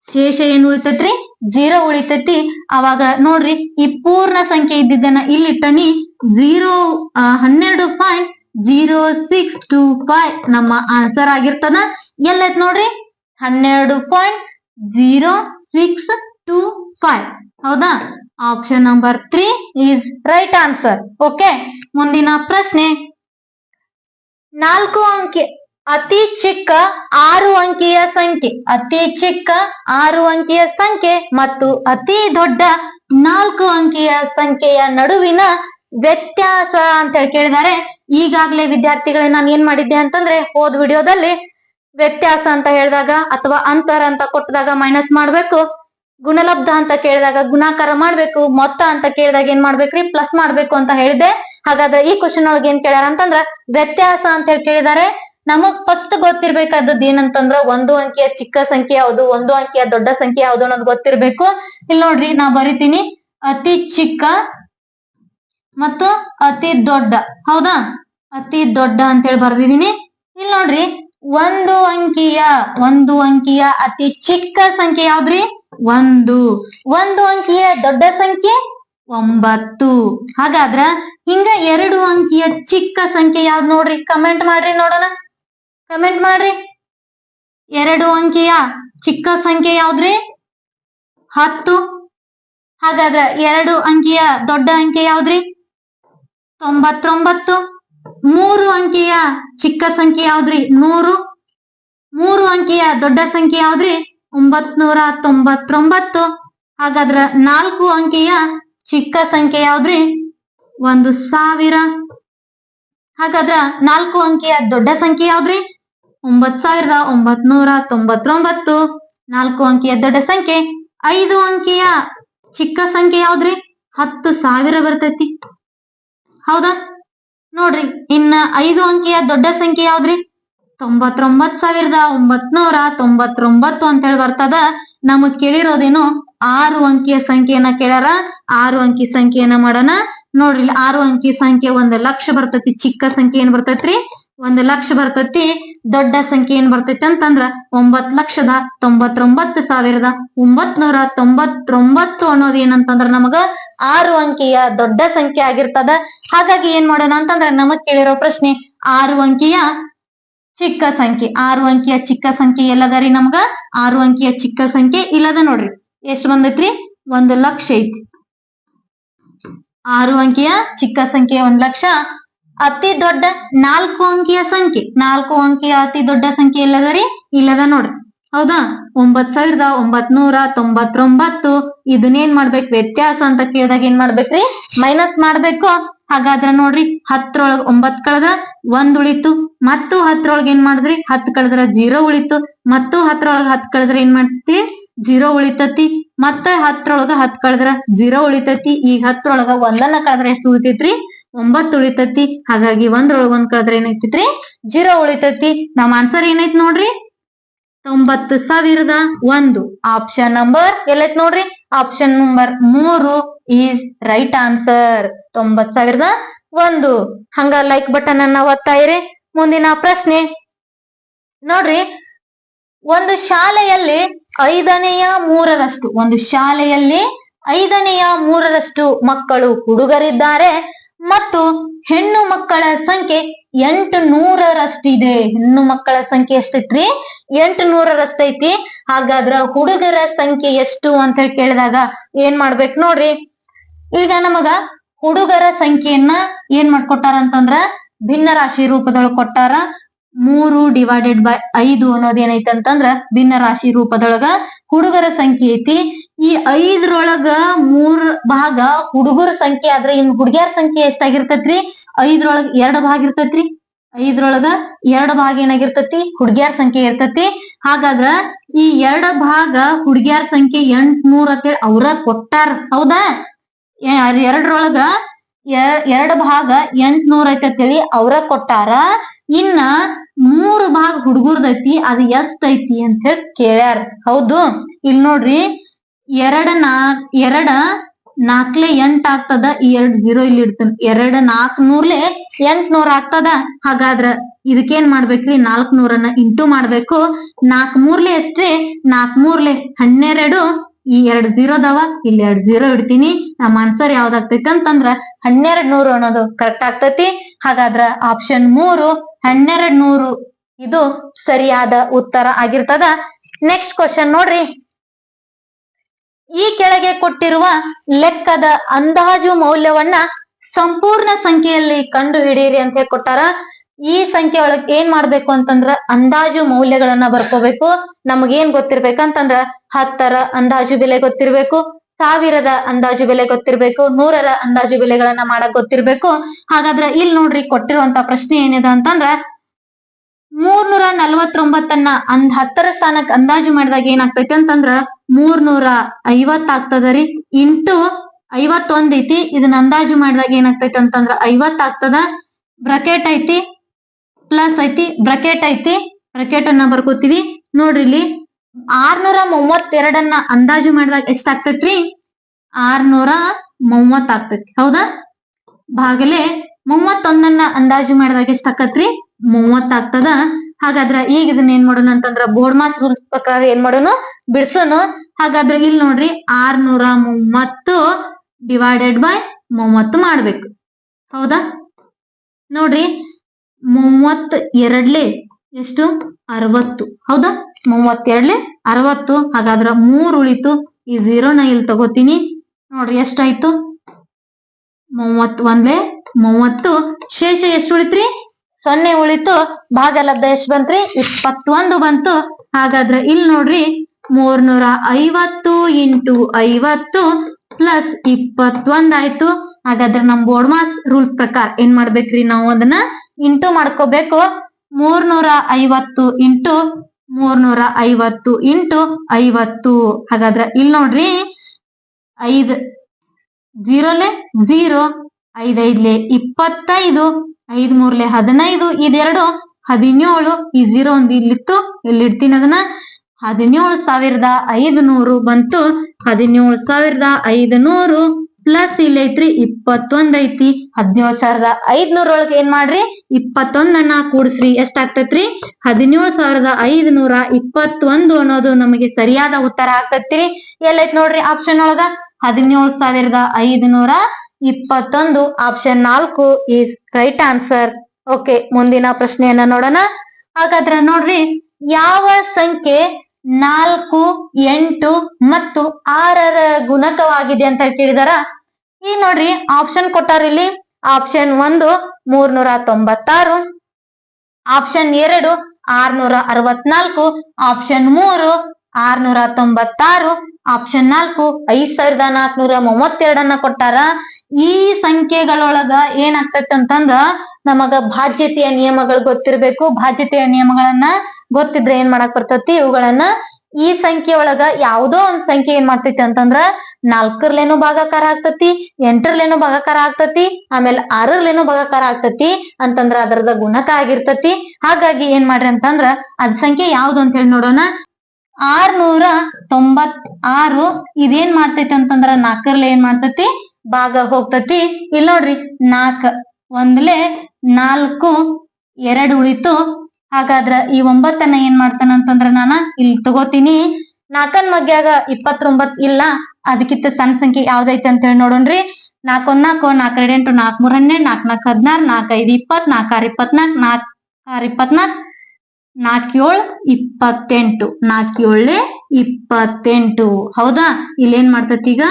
ಶೇಷ ಏನ್ ಉಳಿತೈತ್ರಿ? ಜೀರೋ ಉಳಿತೈತಿ. ಅವಾಗ ನೋಡ್ರಿ, ಈ ಪೂರ್ಣ ಸಂಖ್ಯೆ ಇದ್ದಿದ್ದನ್ನ ಇಲ್ಲಿಟ್ಟನಿ. ಜೀರೋ ಹನ್ನೆರಡು point zero six two five ನಮ್ಮ ಆನ್ಸರ್ ಆಗಿರ್ತದ. ಎಲ್ಲೈತ್ ನೋಡ್ರಿ? ಹನ್ನೆರಡು point zero six two five ಹೌದಾ? Option number three is right answer okay ಮುಂದಿನ ಪ್ರಶ್ನೆ. ನಾಲ್ಕು ಅಂಕಿ, ಅತಿ ಚಿಕ್ಕ ಆರು ಅಂಕಿಯ ಸಂಖ್ಯೆ. ಅತಿ ಚಿಕ್ಕ ಆರು ಅಂಕಿಯ ಸಂಖ್ಯೆ ಮತ್ತು ಅತಿ ದೊಡ್ಡ ನಾಲ್ಕು ಅಂಕಿಯ ಸಂಖ್ಯೆಯ ನಡುವಿನ ವ್ಯತ್ಯಾಸ ಅಂತ ಹೇಳಿ ಕೇಳಿದ್ದಾರೆ. ಈಗಾಗಲೇ ವಿದ್ಯಾರ್ಥಿಗಳೇ, ನಾನು ಏನ್ ಮಾಡಿದ್ದೆ ಅಂತಂದ್ರೆ, ಹೋದ್ ವಿಡಿಯೋದಲ್ಲಿ ವ್ಯತ್ಯಾಸ ಅಂತ ಹೇಳಿದಾಗ ಅಥವಾ ಅಂತರ ಅಂತ ಕೊಟ್ಟದಾಗ ಮೈನಸ್ ಮಾಡ್ಬೇಕು. ಗುಣಲಬ್ಧ ಅಂತ ಕೇಳಿದಾಗ ಗುಣಾಕಾರ ಮಾಡ್ಬೇಕು, ಮೊತ್ತ ಅಂತ ಕೇಳಿದಾಗ ಏನ್ ಮಾಡ್ಬೇಕ್ರಿ? ಪ್ಲಸ್ ಮಾಡ್ಬೇಕು ಅಂತ ಹೇಳಿದೆ ಹಾಗಾದ್ರೆ ಈ ಕ್ವಶನ್ ಒಳಗೆ ಏನ್ ಕೇಳ್ಯಾರ ಅಂತಂದ್ರ ವ್ಯತ್ಯಾಸ ಅಂತ ಹೇಳಿ ಕೇಳಿದಾರೆ. ನಮಗ್ ಫಸ್ಟ್ ಗೊತ್ತಿರ್ಬೇಕಾದದ್ದು ಏನಂತಂದ್ರ ಒಂದು ಅಂಕಿಯ ಚಿಕ್ಕ ಸಂಖ್ಯೆ ಯಾವ್ದು, ಒಂದು ಅಂಕಿಯ ದೊಡ್ಡ ಸಂಖ್ಯೆ ಯಾವ್ದು ಅನ್ನೋದು ಗೊತ್ತಿರ್ಬೇಕು. ಇಲ್ಲಿ ನೋಡ್ರಿ, ನಾ ಬರಿತೀನಿ. ಅತಿ ಚಿಕ್ಕ ಮತ್ತು ಅತಿ ದೊಡ್ಡ. ಹೌದಾ? ಅತಿ ದೊಡ್ಡ ಅಂತ ಹೇಳಿ ಬರ್ದಿದೀನಿ ಇಲ್ಲಿ ನೋಡ್ರಿ ಒಂದು ಅಂಕಿಯ ಒಂದು ಅಂಕಿಯ ಅತಿ ಚಿಕ್ಕ ಸಂಖ್ಯೆ ಯಾವ್ದ್ರಿ? ಒಂದು. ಒಂದು ಅಂಕಿಯ ದೊಡ್ಡ ಸಂಖ್ಯೆ ಒಂಬತ್ತು. ಹಾಗಾದ್ರ ಹಿಂಗ ಎರಡು ಅಂಕಿಯ ಚಿಕ್ಕ ಸಂಖ್ಯೆ ಯಾವ್ದು ನೋಡ್ರಿ? ಕಮೆಂಟ್ ಮಾಡ್ರಿ ನೋಡೋಣ. ಕಮೆಂಟ್ ಮಾಡ್ರಿ. ಎರಡು ಅಂಕಿಯ ಚಿಕ್ಕ ಸಂಖ್ಯೆ ಯಾವ್ದ್ರಿ? ಹತ್ತು. ಹಾಗಾದ್ರ ಎರಡು ಅಂಕಿಯ ದೊಡ್ಡ ಅಂಕೆ ಯಾವ್ದ್ರಿ? ತೊಂಬತ್ತೊಂಬತ್ತು. ಮೂರು ಅಂಕಿಯ ಚಿಕ್ಕ ಸಂಖ್ಯೆ ಯಾವ್ದ್ರಿ? ನೂರು ಮೂರು ಅಂಕಿಯ ದೊಡ್ಡ ಸಂಖ್ಯೆ ಯಾವ್ದ್ರಿ? ಒಂಬತ್ನೂರ ತೊಂಬತ್ತೊಂಬತ್ತು. ಹಾಗಾದ್ರ ನಾಲ್ಕು ಅಂಕಿಯ ಚಿಕ್ಕ ಸಂಖ್ಯೆ ಯಾವ್ದ್ರಿ? ಒಂದು ಸಾವಿರ. ಹಾಗಾದ್ರ ನಾಲ್ಕು ಅಂಕಿಯ ದೊಡ್ಡ ಸಂಖ್ಯೆ ಯಾವ್ದ್ರಿ? ಒಂಬತ್ ಸಾವಿರದ ಒಂಬತ್ನೂರ ತೊಂಬತ್ತೊಂಬತ್ತು. ನಾಲ್ಕು ಅಂಕಿಯ ದೊಡ್ಡ ಸಂಖ್ಯೆ. ಐದು ಅಂಕಿಯ ಚಿಕ್ಕ ಸಂಖ್ಯೆ ಯಾವ್ದ್ರಿ? ಹತ್ತು ಸಾವಿರ ಬರ್ತೈತಿ. ಹೌದಾ? ನೋಡ್ರಿ, ಇನ್ನ ಐದು ಅಂಕಿಯ ದೊಡ್ಡ ಸಂಖ್ಯೆ ಯಾವ್ದ್ರಿ? ತೊಂಬತ್ತೊಂಬತ್ ಸಾವಿರದ ಒಂಬತ್ನೂರ ತೊಂಬತ್ತೊಂಬತ್ತು ಅಂತ ಹೇಳಿ ಬರ್ತದ. ನಮಗ್ ಕೇಳಿರೋದೇನು? ಆರು ಅಂಕಿಯ ಸಂಖ್ಯೆಯನ್ನ ಕೇಳ್ಯಾರ. ಆರು ಅಂಕಿ ಸಂಖ್ಯೆಯನ್ನ ಮಾಡೋಣ. ನೋಡ್ರಿ ಆರು ಅಂಕಿ ಸಂಖ್ಯೆ ಒಂದ್ ಲಕ್ಷ ಬರ್ತೈತಿ, ಚಿಕ್ಕ ಸಂಖ್ಯೆ ಏನ್ ಬರ್ತೈತ್ರಿ? ಒಂದ್ ಲಕ್ಷ ಬರ್ತೈತಿ, ದೊಡ್ಡ ಸಂಖ್ಯೆ ಏನ್ ಬರ್ತೈತಿ ಅಂತಂದ್ರ ಒಂಬತ್ ಲಕ್ಷದ ತೊಂಬತ್ತೊಂಬತ್ತು ಸಾವಿರದ ಒಂಬತ್ನೂರ ತೊಂಬತ್ತೊಂಬತ್ತು ಅನ್ನೋದೇನಂತಂದ್ರ ನಮಗ ಆರು ಅಂಕಿಯ ದೊಡ್ಡ ಸಂಖ್ಯೆ ಆಗಿರ್ತದ. ಹಾಗಾಗಿ ಏನ್ ಮಾಡೋಣ ಅಂತಂದ್ರೆ ನಮಗ್ ಕೇಳಿರೋ ಪ್ರಶ್ನೆ ಆರು ಅಂಕಿಯ ಚಿಕ್ಕ ಸಂಖ್ಯೆ. ಆರು ಅಂಕಿಯ ಚಿಕ್ಕ ಸಂಖ್ಯೆ ಎಲ್ಲದರಿ ನಮ್ಗ? ಆರು ಅಂಕಿಯ ಚಿಕ್ಕ ಸಂಖ್ಯೆ ಇಲ್ಲದ ನೋಡ್ರಿ. ಎಷ್ಟ್ ಬಂದೈತ್ರಿ? ಒಂದು ಲಕ್ಷ ಐತಿ. ಆರು ಅಂಕಿಯ ಚಿಕ್ಕ ಸಂಖ್ಯೆ ಒಂದ್ ಲಕ್ಷ. ಅತಿ ದೊಡ್ಡ ನಾಲ್ಕು ಅಂಕಿಯ ಸಂಖ್ಯೆ. ನಾಲ್ಕು ಅಂಕಿಯ ಅತಿ ದೊಡ್ಡ ಸಂಖ್ಯೆ ಎಲ್ಲದರಿ? ಇಲ್ಲದ ನೋಡ್ರಿ. ಹೌದಾ? ಒಂಬತ್ ಸಾವಿರದ ಒಂಬತ್ನೂರ ತೊಂಬತ್ತೊಂಬತ್ತು. ಇದನ್ನೇನ್ ಮಾಡ್ಬೇಕು? ವ್ಯತ್ಯಾಸ ಅಂತ ಕೇಳಿದಾಗ ಏನ್ ಮಾಡ್ಬೇಕ್ರಿ? ಮೈನಸ್ ಮಾಡ್ಬೇಕು. ಹಾಗಾದ್ರ ನೋಡ್ರಿ ಹತ್ರೊಳಗ ಒಂಬತ್ ಕಳೆದ್ರ ಒಂದ್ ಉಳಿತು. ಮತ್ತು ಹತ್ರೊಳಗ ಏನ್ ಮಾಡಿದ್ರಿ? ಹತ್ ಕಳೆದ್ರ ಜೀರೋ ಉಳಿತು. ಮತ್ತು ಹತ್ರೊಳಗ ಹತ್ ಕಳೆದ್ರ ಏನ್ ಮಾಡ್ತೈತಿ? ಜೀರೋ ಉಳಿತತಿ. ಮತ್ತೆ ಹತ್ತರೊಳಗ ಹತ್ ಕಳೆದ್ರ ಜೀರೋ ಉಳಿತತಿ. ಈಗ ಹತ್ರೊಳಗ ಒಂದನ್ನ ಕಳೆದ್ರ ಎಷ್ಟು ಉಳಿತೈತ್ರಿ? ಒಂಬತ್ತು ಉಳಿತತಿ. ಹಾಗಾಗಿ ಒಂದ್ರೊಳಗ ಒಂದ್ ಕಳೆದ್ರ ಏನಾಗ್ತೈತ್ರಿ? ಜೀರೋ ಉಳಿತತಿ. ನಮ್ ಆನ್ಸರ್ ಏನೈತಿ ನೋಡ್ರಿ? ತೊಂಬತ್ತು ಸಾವಿರದ ಒಂದು. ಆಪ್ಷನ್ ನಂಬರ್ ಎಲ್ಲೈತ್ ನೋಡ್ರಿ? ಆಪ್ಷನ್ ನಂಬರ್ ಮೂರು ಈಸ್ ರೈಟ್ ಆನ್ಸರ್ ತೊಂಬತ್ ಸಾವಿರದ ಒಂದು. ಹಂಗ ಲೈಕ್ ಬಟನ್ ಅನ್ನ ಒತ್ತಾ ಮುಂದಿನ ಪ್ರಶ್ನೆ. ನೋಡ್ರಿ, ಒಂದು ಶಾಲೆಯಲ್ಲಿ ಐದನೆಯ ಮೂರರಷ್ಟು, ಒಂದು ಶಾಲೆಯಲ್ಲಿ ಐದನೆಯ ಮೂರರಷ್ಟು ಮಕ್ಕಳು ಹುಡುಗರಿದ್ದಾರೆ. ಮತ್ತು ಹೆಣ್ಣು ಮಕ್ಕಳ ಸಂಖ್ಯೆ ಎಂಟು ನೂರರಷ್ಟಿದೆ ಹೆಣ್ಣು ಮಕ್ಕಳ ಸಂಖ್ಯೆ ಎಷ್ಟೈತ್ರಿ? ಎಂಟು ನೂರರಷ್ಟೈತಿ ಹಾಗಾದ್ರ ಹುಡುಗರ ಸಂಖ್ಯೆ ಎಷ್ಟು ಅಂತ ಹೇಳಿ ಕೇಳಿದಾಗ ಏನ್ ಮಾಡ್ಬೇಕು ನೋಡ್ರಿ? ಈಗ ನಮಗ ಹುಡುಗರ ಸಂಖ್ಯೆಯನ್ನ ಏನ್ ಮಾಡ್ಕೊಟ್ಟಾರ ಅಂತಂದ್ರ ಭಿನ್ನ ರಾಶಿ ರೂಪದೊಳಗೆ ಕೊಟ್ಟಾರ. ಮೂರು ಡಿವೈಡೆಡ್ ಬೈ ಐದು ಅನ್ನೋದೇನೈತಂತಂದ್ರ ಭಿನ್ನ ರಾಶಿ ರೂಪದೊಳಗ ಹುಡುಗರ ಸಂಖ್ಯೆ ಐತಿ. ಈ ಐದ್ರೊಳಗ ಮೂರ್ ಭಾಗ ಹುಡುಗರ ಸಂಖ್ಯೆ ಆದ್ರೆ ಇನ್ ಹುಡುಗಿಯರ ಸಂಖ್ಯೆ ಎಷ್ಟಾಗಿರ್ತೈತ್ರಿ? ಐದ್ರೊಳಗ ಎರಡ್ ಭಾಗ ಇರ್ತೈತ್ರಿ. ಐದ್ರೊಳಗ ಎರಡ್ ಭಾಗ ಏನಾಗಿರ್ತತಿ? ಹುಡುಗಿಯರ ಸಂಖ್ಯೆ ಇರ್ತತಿ. ಹಾಗಾದ್ರ ಈ ಎರಡ್ ಭಾಗ ಹುಡುಗಿಯರ ಸಂಖ್ಯೆ ಎಂಟ್ನೂರ ಅಂತೇಳಿ ಅವ್ರ ಕೊಟ್ಟಾರ. ಹೌದಾ? ಎರಡ್ರೊಳಗ ಎರಡ್ ಭಾಗ ಎಂಟ್ನೂರ ಐತಿ ಅಂತೇಳಿ ಅವ್ರ ಕೊಟ್ಟಾರ. ಇನ್ನ ಮೂರು ಭಾಗ ಹುಡುಗರ್ದೈತಿ, ಅದು ಎಷ್ಟೈತಿ ಅಂತ ಹೇಳಿ ಕೇಳ್ಯಾರ. ಹೌದು? ಇಲ್ ನೋಡ್ರಿ ಎರಡ ನಾಕ್ ಎರಡ ನಾಕ್ಲೆ ಎಂಟ್ ಆಗ್ತದ, ಈ ಎರಡ್ ಜೀರೋ ಇಲ್ಲಿ ಇಡ್ತೀನಿ. ಎರಡ್ ನಾಲ್ಕ್ ನೂರ್ಲೆ ಎಂಟ್ ನೂರ್ ಆಗ್ತದ. ಹಾಗಾದ್ರ ಇದಕ್ಕೇನ್ ಮಾಡ್ಬೇಕ್ರಿ? ನಾಲ್ಕ್ ನೂರನ್ನ ಇಂಟು ಮಾಡ್ಬೇಕು. ನಾಲ್ಕ್ ಮೂರ್ಲೆ ಎಷ್ಟ್ರಿ? ನಾಲ್ಕ್ ಮೂರ್ಲೆ ಹನ್ನೆರಡು. ಈ ಎರಡ್ ಜೀರೋ ಇಲ್ಲಿ ಎರಡ್ ಜೀರೋ ಇಡ್ತೀನಿ. ನಮ್ಮ ಆನ್ಸರ್ ಯಾವ್ದಾಗ್ತೈತಿ ಅಂತಂದ್ರ ಹನ್ನೆರಡ್ ನೂರು ಅನ್ನೋದು ಕರೆಕ್ಟ್ ಆಗ್ತೈತಿ. ಹಾಗಾದ್ರ ಆಪ್ಷನ್ ಮೂರು ಹನ್ನೆರಡ್ ನೂರು ಇದು ಸರಿಯಾದ ಉತ್ತರ ಆಗಿರ್ತದ. ನೆಕ್ಸ್ಟ್ ಕ್ವಶನ್ ನೋಡ್ರಿ. ಈ ಕೆಳಗೆ ಕೊಟ್ಟಿರುವ ಲೆಕ್ಕದ ಅಂದಾಜು ಮೌಲ್ಯವನ್ನ ಸಂಪೂರ್ಣ ಸಂಖ್ಯೆಯಲ್ಲಿ ಕಂಡು ಹಿಡಿಯಿರಿ ಅಂತ ಹೇಳಿ ಕೊಟ್ಟಾರ. ಈ ಸಂಖ್ಯೆ ಒಳಗ್ ಏನ್ ಮಾಡ್ಬೇಕು ಅಂತಂದ್ರ ಅಂದಾಜು ಮೌಲ್ಯಗಳನ್ನ ಬರ್ಕೋಬೇಕು. ನಮಗೇನ್ ಗೊತ್ತಿರ್ಬೇಕಂತಂದ್ರ ಹತ್ತರ ಅಂದಾಜು ಬೆಲೆ ಗೊತ್ತಿರ್ಬೇಕು, ಸಾವಿರದ ಅಂದಾಜು ಬೆಲೆ ಗೊತ್ತಿರ್ಬೇಕು, ನೂರರ ಅಂದಾಜು ಬೆಲೆಗಳನ್ನ ಮಾಡಕ್ ಗೊತ್ತಿರ್ಬೇಕು. ಹಾಗಾದ್ರೆ ಇಲ್ಲಿ ನೋಡ್ರಿ ಕೊಟ್ಟಿರುವಂತ ಪ್ರಶ್ನೆ ಏನಿದೆ ಅಂತಂದ್ರ ಮೂರ್ನೂರ ನಲ್ವತ್ತೊಂಬತ್ತನ್ನ ಅಂದ್ ಹತ್ತರ ಸ್ಥಾನಕ್ಕೆ ಅಂದಾಜು ಮಾಡಿದಾಗ ಏನಾಗ್ತೈತಿ ಅಂತಂದ್ರ ಮೂರ್ನೂರ ಐವತ್ ಆಗ್ತದ ರೀ. ಇಂಟು ಐವತ್ತೊಂದ್ ಐತಿ. ಇದನ್ನ ಅಂದಾಜು ಮಾಡಿದಾಗ ಏನಾಗ್ತೈತಿ ಅಂತಂದ್ರ ಐವತ್ ಆಗ್ತದ ಬ್ರಕೆಟ್ ಐತಿ, ಪ್ಲಸ್ ಐತಿ, ಬ್ರಕೆಟ್ ಐತಿ. ಬ್ರಕೆಟ್ ಅನ್ನ ಬರ್ಕೋತೀವಿ. ನೋಡ್ರಿ ಇಲ್ಲಿ ಆರ್ನೂರ ಮೂವತ್ತೆರಡನ್ನ ಅಂದಾಜು ಮಾಡಿದಾಗ ಎಷ್ಟಾಗ್ತೈತ್ರಿ ಆರ್ನೂರ ಮೂವತ್ತಾಗ್ತೈತಿ ಹೌದಾ? ಭಾಗಲೆ ಮೂವತ್ತೊಂದನ್ನ ಅಂದಾಜು ಮಾಡಿದಾಗ ಎಷ್ಟ್ ಆಕತ್ರಿ ಮೂವತ್ತ್ ಆಗ್ತದ ಹಾಗಾದ್ರ ಈಗ ಇದನ್ನ ಏನ್ ಮಾಡೋಣ ಅಂತಂದ್ರ ಬೋರ್ಡ್ ಮಾಸ್ ರೂಲ್ಸ್ ಪ್ರಕಾರ ಏನ್ ಮಾಡೋಣ ಬಿಡ್ಸೋಣ ಹಾಗಾದ್ರೆ ಇಲ್ಲಿ ನೋಡ್ರಿ ಆರ್ನೂರ ಮೂವತ್ತು ಡಿವೈಡೆಡ್ ಬೈ ಮೂವತ್ತು ಮಾಡ್ಬೇಕು. ಹೌದಾ? ನೋಡ್ರಿ ಮೂವತ್ ಎರಡ್ಲೆ ಎಷ್ಟು? ಅರವತ್ತು. ಹೌದಾ? ಮೂವತ್ತೆರಡ್ಲೆ ಅರವತ್ತು. ಹಾಗಾದ್ರ ಮೂರ್ ಉಳಿತು ಈ ಝೀರೋನ ಇಲ್ಲಿ ತಗೋತೀನಿ. ನೋಡ್ರಿ ಎಷ್ಟಾಯ್ತು? ಮೂವತ್ ಒಂದ್ಲೆ ಮೂವತ್ತು. ಶೇಷ ಎಷ್ಟು ಉಳಿತ್ರಿ? ಸೊನ್ನೆ ಉಳಿತು. ಭಾಗಲಬ್ಧ ಎಷ್ಟು ಬಂತ್ರಿ? ಇಪ್ಪತ್ತೊಂದು ಬಂತು. ಹಾಗಾದ್ರೆ ಇಲ್ಲಿ ನೋಡ್ರಿ ಮೂರ್ನೂರ ಐವತ್ತು ಇಂಟು ಐವತ್ತು ಪ್ಲಸ್ ಇಪ್ಪತ್ತೊಂದ್ ಆಯ್ತು. ಹಾಗಾದ್ರೆ ನಮ್ ಬೋರ್ಡ್ ಮಾಸ್ ರೂಲ್ಸ್ ಪ್ರಕಾರ ಏನ್ ಮಾಡ್ಬೇಕ್ರಿ ನಾವು ಅದನ್ನ? ಇಂಟು ಮಾಡ್ಕೋಬೇಕು. ಮೂರ್ನೂರ ಐವತ್ತು ಇಂಟು ಮೂರ್ನೂರ ಐವತ್ತು ಇಂಟು ಐವತ್ತು. ಹಾಗಾದ್ರೆ ಇಲ್ಲಿ ನೋಡ್ರಿ, ಐದ್, ಜೀರೋಲೆ ಜೀರೋ, ಐದೈದ್ಲೆ ಇಪ್ಪತ್ತೈದು. ಐದ್ ಮೂರ್ಲೆ ಹದಿನೈದು, ಇದೆರಡು ಹದಿನೇಳು ಈ ಜೀರೋ ಒಂದು ಇಲ್ಲಿತ್ತು ಇಲ್ಲಿ ಇಡ್ತೀನಿ ಅದನ್ನ? ಹದಿನೇಳು ಸಾವಿರದ ಐದು ನೂರು ಬಂತು ಹದಿನೇಳು ಸಾವಿರದ ಐದು ನೂರು ಪ್ಲಸ್ ಇಲ್ಲಿ ಐತ್ರಿ ಇಪ್ಪತ್ತೊಂದ್ ಐತಿ. ಹದಿನೇಳು ಸಾವಿರದ ಐದ್ನೂರೊಳಗೆ ಏನ್ ಮಾಡ್ರಿ? ಇಪ್ಪತ್ತೊಂದನ್ನ ಕೂಡಿಸ್ರಿ, ಎಷ್ಟಾಗ್ತೈತ್ರಿ? ಹದಿನೇಳು ಸಾವಿರದ ಐದ್ ನೂರ ಇಪ್ಪತ್ತೊಂದು ಅನ್ನೋದು ನಮಗೆ ಸರಿಯಾದ ಉತ್ತರ ಆಗ್ತೈತ್ರಿ. ಎಲ್ಲೈತ್ ನೋಡ್ರಿ ಆಪ್ಷನ್ ಒಳಗ? ಹದಿನೇಳು ಸಾವಿರದ ಐದು ನೂರ ಇಪ್ಪತ್ತೊಂದು ಆಪ್ಷನ್ ನಾಲ್ಕು ಈಸ್ ರೈಟ್ ಆನ್ಸರ್ ಓಕೆ ಮುಂದಿನ ಪ್ರಶ್ನೆಯನ್ನ ನೋಡೋಣ. ಹಾಗಾದ್ರೆ ನೋಡ್ರಿ, ಯಾವ ಸಂಖ್ಯೆ ನಾಲ್ಕು, ಎಂಟು ಮತ್ತು ಆರರ ಗುಣಕವಾಗಿದೆ ಅಂತ ಕೇಳಿದಾರ? ಈ ನೋಡ್ರಿ ಆಪ್ಷನ್ ಕೊಟ್ಟಾರ ಇಲ್ಲಿ. ಆಪ್ಷನ್ ಒಂದು, ಮೂರ್ನೂರ ತೊಂಬತ್ತಾರು. ಆಪ್ಷನ್ ಎರಡು, ಆರ್ನೂರ ಅರವತ್ನಾಲ್ಕು. ಆಪ್ಷನ್ ಮೂರು, ಆರ್ನೂರ ತೊಂಬತ್ತಾರು. ಆಪ್ಷನ್ ನಾಲ್ಕು, ಐದ್ ಸಾವಿರದ ನಾಲ್ಕನೂರ ಮೂವತ್ತೆರಡನ್ನ ಕೊಟ್ಟಾರ? ಈ ಸಂಖ್ಯೆಗಳೊಳಗ ಏನಾಗ್ತೈತೆ ಅಂತಂದ್ರ ನಮಗ ಬಾಧ್ಯತೆಯ ನಿಯಮಗಳು ಗೊತ್ತಿರ್ಬೇಕು. ಬಾಧ್ಯತೆಯ ನಿಯಮಗಳನ್ನ ಗೊತ್ತಿದ್ರೆ ಏನ್ ಮಾಡಕ್ ಬರ್ತೈತಿ? ಇವುಗಳನ್ನ ಈ ಸಂಖ್ಯೆ ಒಳಗ ಯಾವ್ದೋ ಒಂದ್ ಸಂಖ್ಯೆ ಏನ್ ಮಾಡ್ತೈತಿ ಅಂತಂದ್ರ ನಾಲ್ಕರ್ಲೇನು ಭಾಗಾಕಾರ ಆಗ್ತತಿ ಎಂಟರ್ಲೇನು ಭಾಗಾಕಾರ ಆಗ್ತತಿ, ಆಮೇಲೆ ಆರರ್ಲೇನು ಭಾಗಾಕಾರ ಆಗ್ತತಿ ಅಂತಂದ್ರ ಅದರದ ಗುಣಕ ಆಗಿರ್ತತಿ. ಹಾಗಾಗಿ ಏನ್ ಮಾಡ್ರಿ ಅಂತಂದ್ರ ಅದ್ ಸಂಖ್ಯೆ ಯಾವ್ದು ಅಂತ ಹೇಳಿ ನೋಡೋಣ. ಆರ್ನೂರ ತೊಂಬತ್ ಆರು ಇದೇನ್ ಮಾಡ್ತೈತಿ ಅಂತಂದ್ರ ನಾಲ್ಕರ್ಲೆ ಏನ್ ಮಾಡ್ತತಿ? ಭಾಗ ಹೋಗ್ತತಿ. ಇಲ್ಲಿ ನೋಡ್ರಿ ನಾಲ್ಕ, ಒಂದ್ಲೆ ನಾಲ್ಕು, ಎರಡು ಉಳಿತು. ಹಾಗಾದ್ರ ಈ ಒಂಬತ್ತನ್ನ ಏನ್ ಮಾಡ್ತಾನ ಅಂತಂದ್ರ ನಾನ ಇಲ್ಲಿ ತಗೋತೀನಿ. ನಾಲ್ಕನ್ ಮಗ್ಯಾಗ ಇಪ್ಪತ್ತೊಂಬತ್ ಇಲ್ಲ, ಅದಕ್ಕಿಂತ ಸಣ್ಣ ಸಂಖ್ಯೆ ಯಾವ್ದೈತೆ ಅಂತ ಹೇಳಿ ನೋಡೋಣ್ರಿ. ನಾಲ್ಕೊಂದ್ ನಾಲ್ಕು, ನಾಲ್ಕ ಎರಡೆಂಟು ನಾಲ್ಕ್ ಮೂರ್ ಹನ್ನೆರಡು, ನಾಲ್ಕ ನಾಲ್ಕ ಹದಿನಾರು, ನಾಲ್ಕ ಐದು ಇಪ್ಪತ್ ನಾಲ್ಕ ಆರ್ ಇಪ್ಪತ್ನಾಕ್ ನಾಲ್ಕ ಆರ್ ಇಪ್ಪತ್ನಾಲ್ಕ್ ನಾಲ್ಕ್ ಏಳ್ ಇಪ್ಪತ್ತೆಂಟು. ನಾಲ್ಕ್ ಏಳೆ ಇಪ್ಪತ್ತೆಂಟು. ಹೌದಾ? ಇಲ್ಲಿ ಏನ್ ಮಾಡ್ತೈತಿ ಈಗ?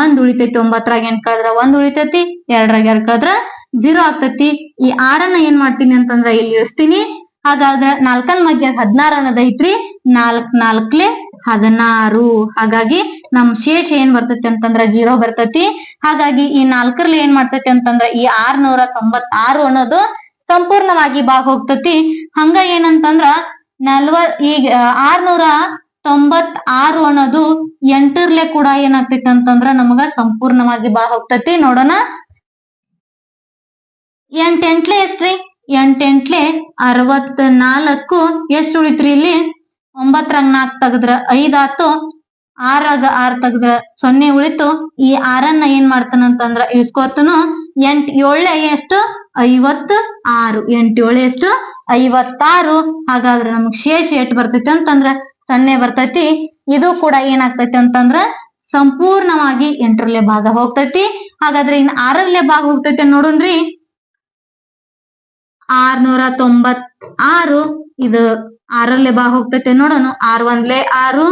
ಒಂದ್ ಉಳಿತೈತಿ, ಒಂಬತ್ತರಾಗ ಏನ್ ಕಳೆದ್ರ? ಒಂದ್ ಉಳಿತೈತಿ, ಎರಡರಾಗ ಎರಡ್ ಕಳೆದ್ರ? ಜೀರೋ ಆಗ್ತೈತಿ. ಈ ಆರನ್ನ ಏನ್ ಮಾಡ್ತೀನಿ ಅಂತಂದ್ರ ಇಲ್ಲಿ ಇಳಿಸ್ತೀನಿ ಹಾಗಾದ್ರ ನಾಲ್ಕನ್ ಮಧ್ಯ ಹದಿನಾರು ಅನ್ನೋದ್ ಐತ್ರಿ. ನಾಲ್ಕ್ ನಾಲ್ಕ್ಲೆ ಹದಿನಾರು. ಹಾಗಾಗಿ ನಮ್ ಶೇಷ ಏನ್ ಬರ್ತೈತಿ ಅಂತಂದ್ರ ಜೀರೋ ಬರ್ತೈತಿ. ಹಾಗಾಗಿ ಈ ನಾಲ್ಕರ್ಲಿ ಏನ್ ಮಾಡ್ತೈತಿ ಅಂತಂದ್ರ ಈ ಆರ್ನೂರ ತೊಂಬತ್ತಾರು ಅನ್ನೋದು ಸಂಪೂರ್ಣವಾಗಿ ಬಾಗ್ ಹೋಗ್ತತಿ. ಹಂಗ ಏನಂತಂದ್ರ ನಲ್ವ, ಈಗ ಆರ್ನೂರ ತೊಂಬತ್ ಆರು ಅನ್ನೋದು ಎಂಟರ್ಲೆ ಕೂಡ ಏನಾಗ್ತೈತಿ ಅಂತಂದ್ರ ನಮಗ ಸಂಪೂರ್ಣವಾಗಿ ಬಾ ಹೋಗ್ತತಿ. ನೋಡೋಣ. ಎಂಟೆಂಟ್ಲೆ ಎಷ್ಟ್ರಿ ಎಂಟೆಂಟ್ಲೆ ಅರವತ್ ನಾಲ್ಕು ಎಷ್ಟು ಉಳಿತ್ರಿ ಇಲ್ಲಿ? ಒಂಬತ್ತರಾಗ ನಾಲ್ಕ್ ತೆಗದ್ರ ಐದಾತು ಆರಾಗ ಆರ್ ತೆಗದ್ರ ಸೊನ್ನೆ ಉಳಿತು. ಈ ಆರನ್ನ ಏನ್ ಮಾಡ್ತಾನಂತಂದ್ರ ಇಸ್ಕೋತನು ಎಂಟ್ ಏಳೆ ಎಷ್ಟು? ಐವತ್ ಆರು ಎಂಟೇಳು ಎಷ್ಟು? ಐವತ್ತಾರು. ಹಾಗಾದ್ರೆ ನಮಗ್ ಶೇಷ ಎಷ್ಟು ಬರ್ತೈತಿ ಅಂತಂದ್ರ ಸೊನ್ನೆ ಬರ್ತೈತಿ. ಇದು ಕೂಡ ಏನಾಗ್ತೈತಿ ಅಂತಂದ್ರ ಸಂಪೂರ್ಣವಾಗಿ ಎಂಟರಲ್ಲೇ ಭಾಗ ಹೋಗ್ತೈತಿ. ಹಾಗಾದ್ರೆ ಇನ್ ಆರಲ್ಲೇ ಭಾಗ ಹೋಗ್ತೈತಿ ನೋಡುನ್ರಿ. ಆರ್ನೂರ ತೊಂಬತ್ ಆರು ಇದು ಆರಲ್ಲೇ ಭಾಗ ಹೋಗ್ತೈತೆ ನೋಡೋಣ. ಆರ್ ಒಂದ್ಲೆ ಆರು.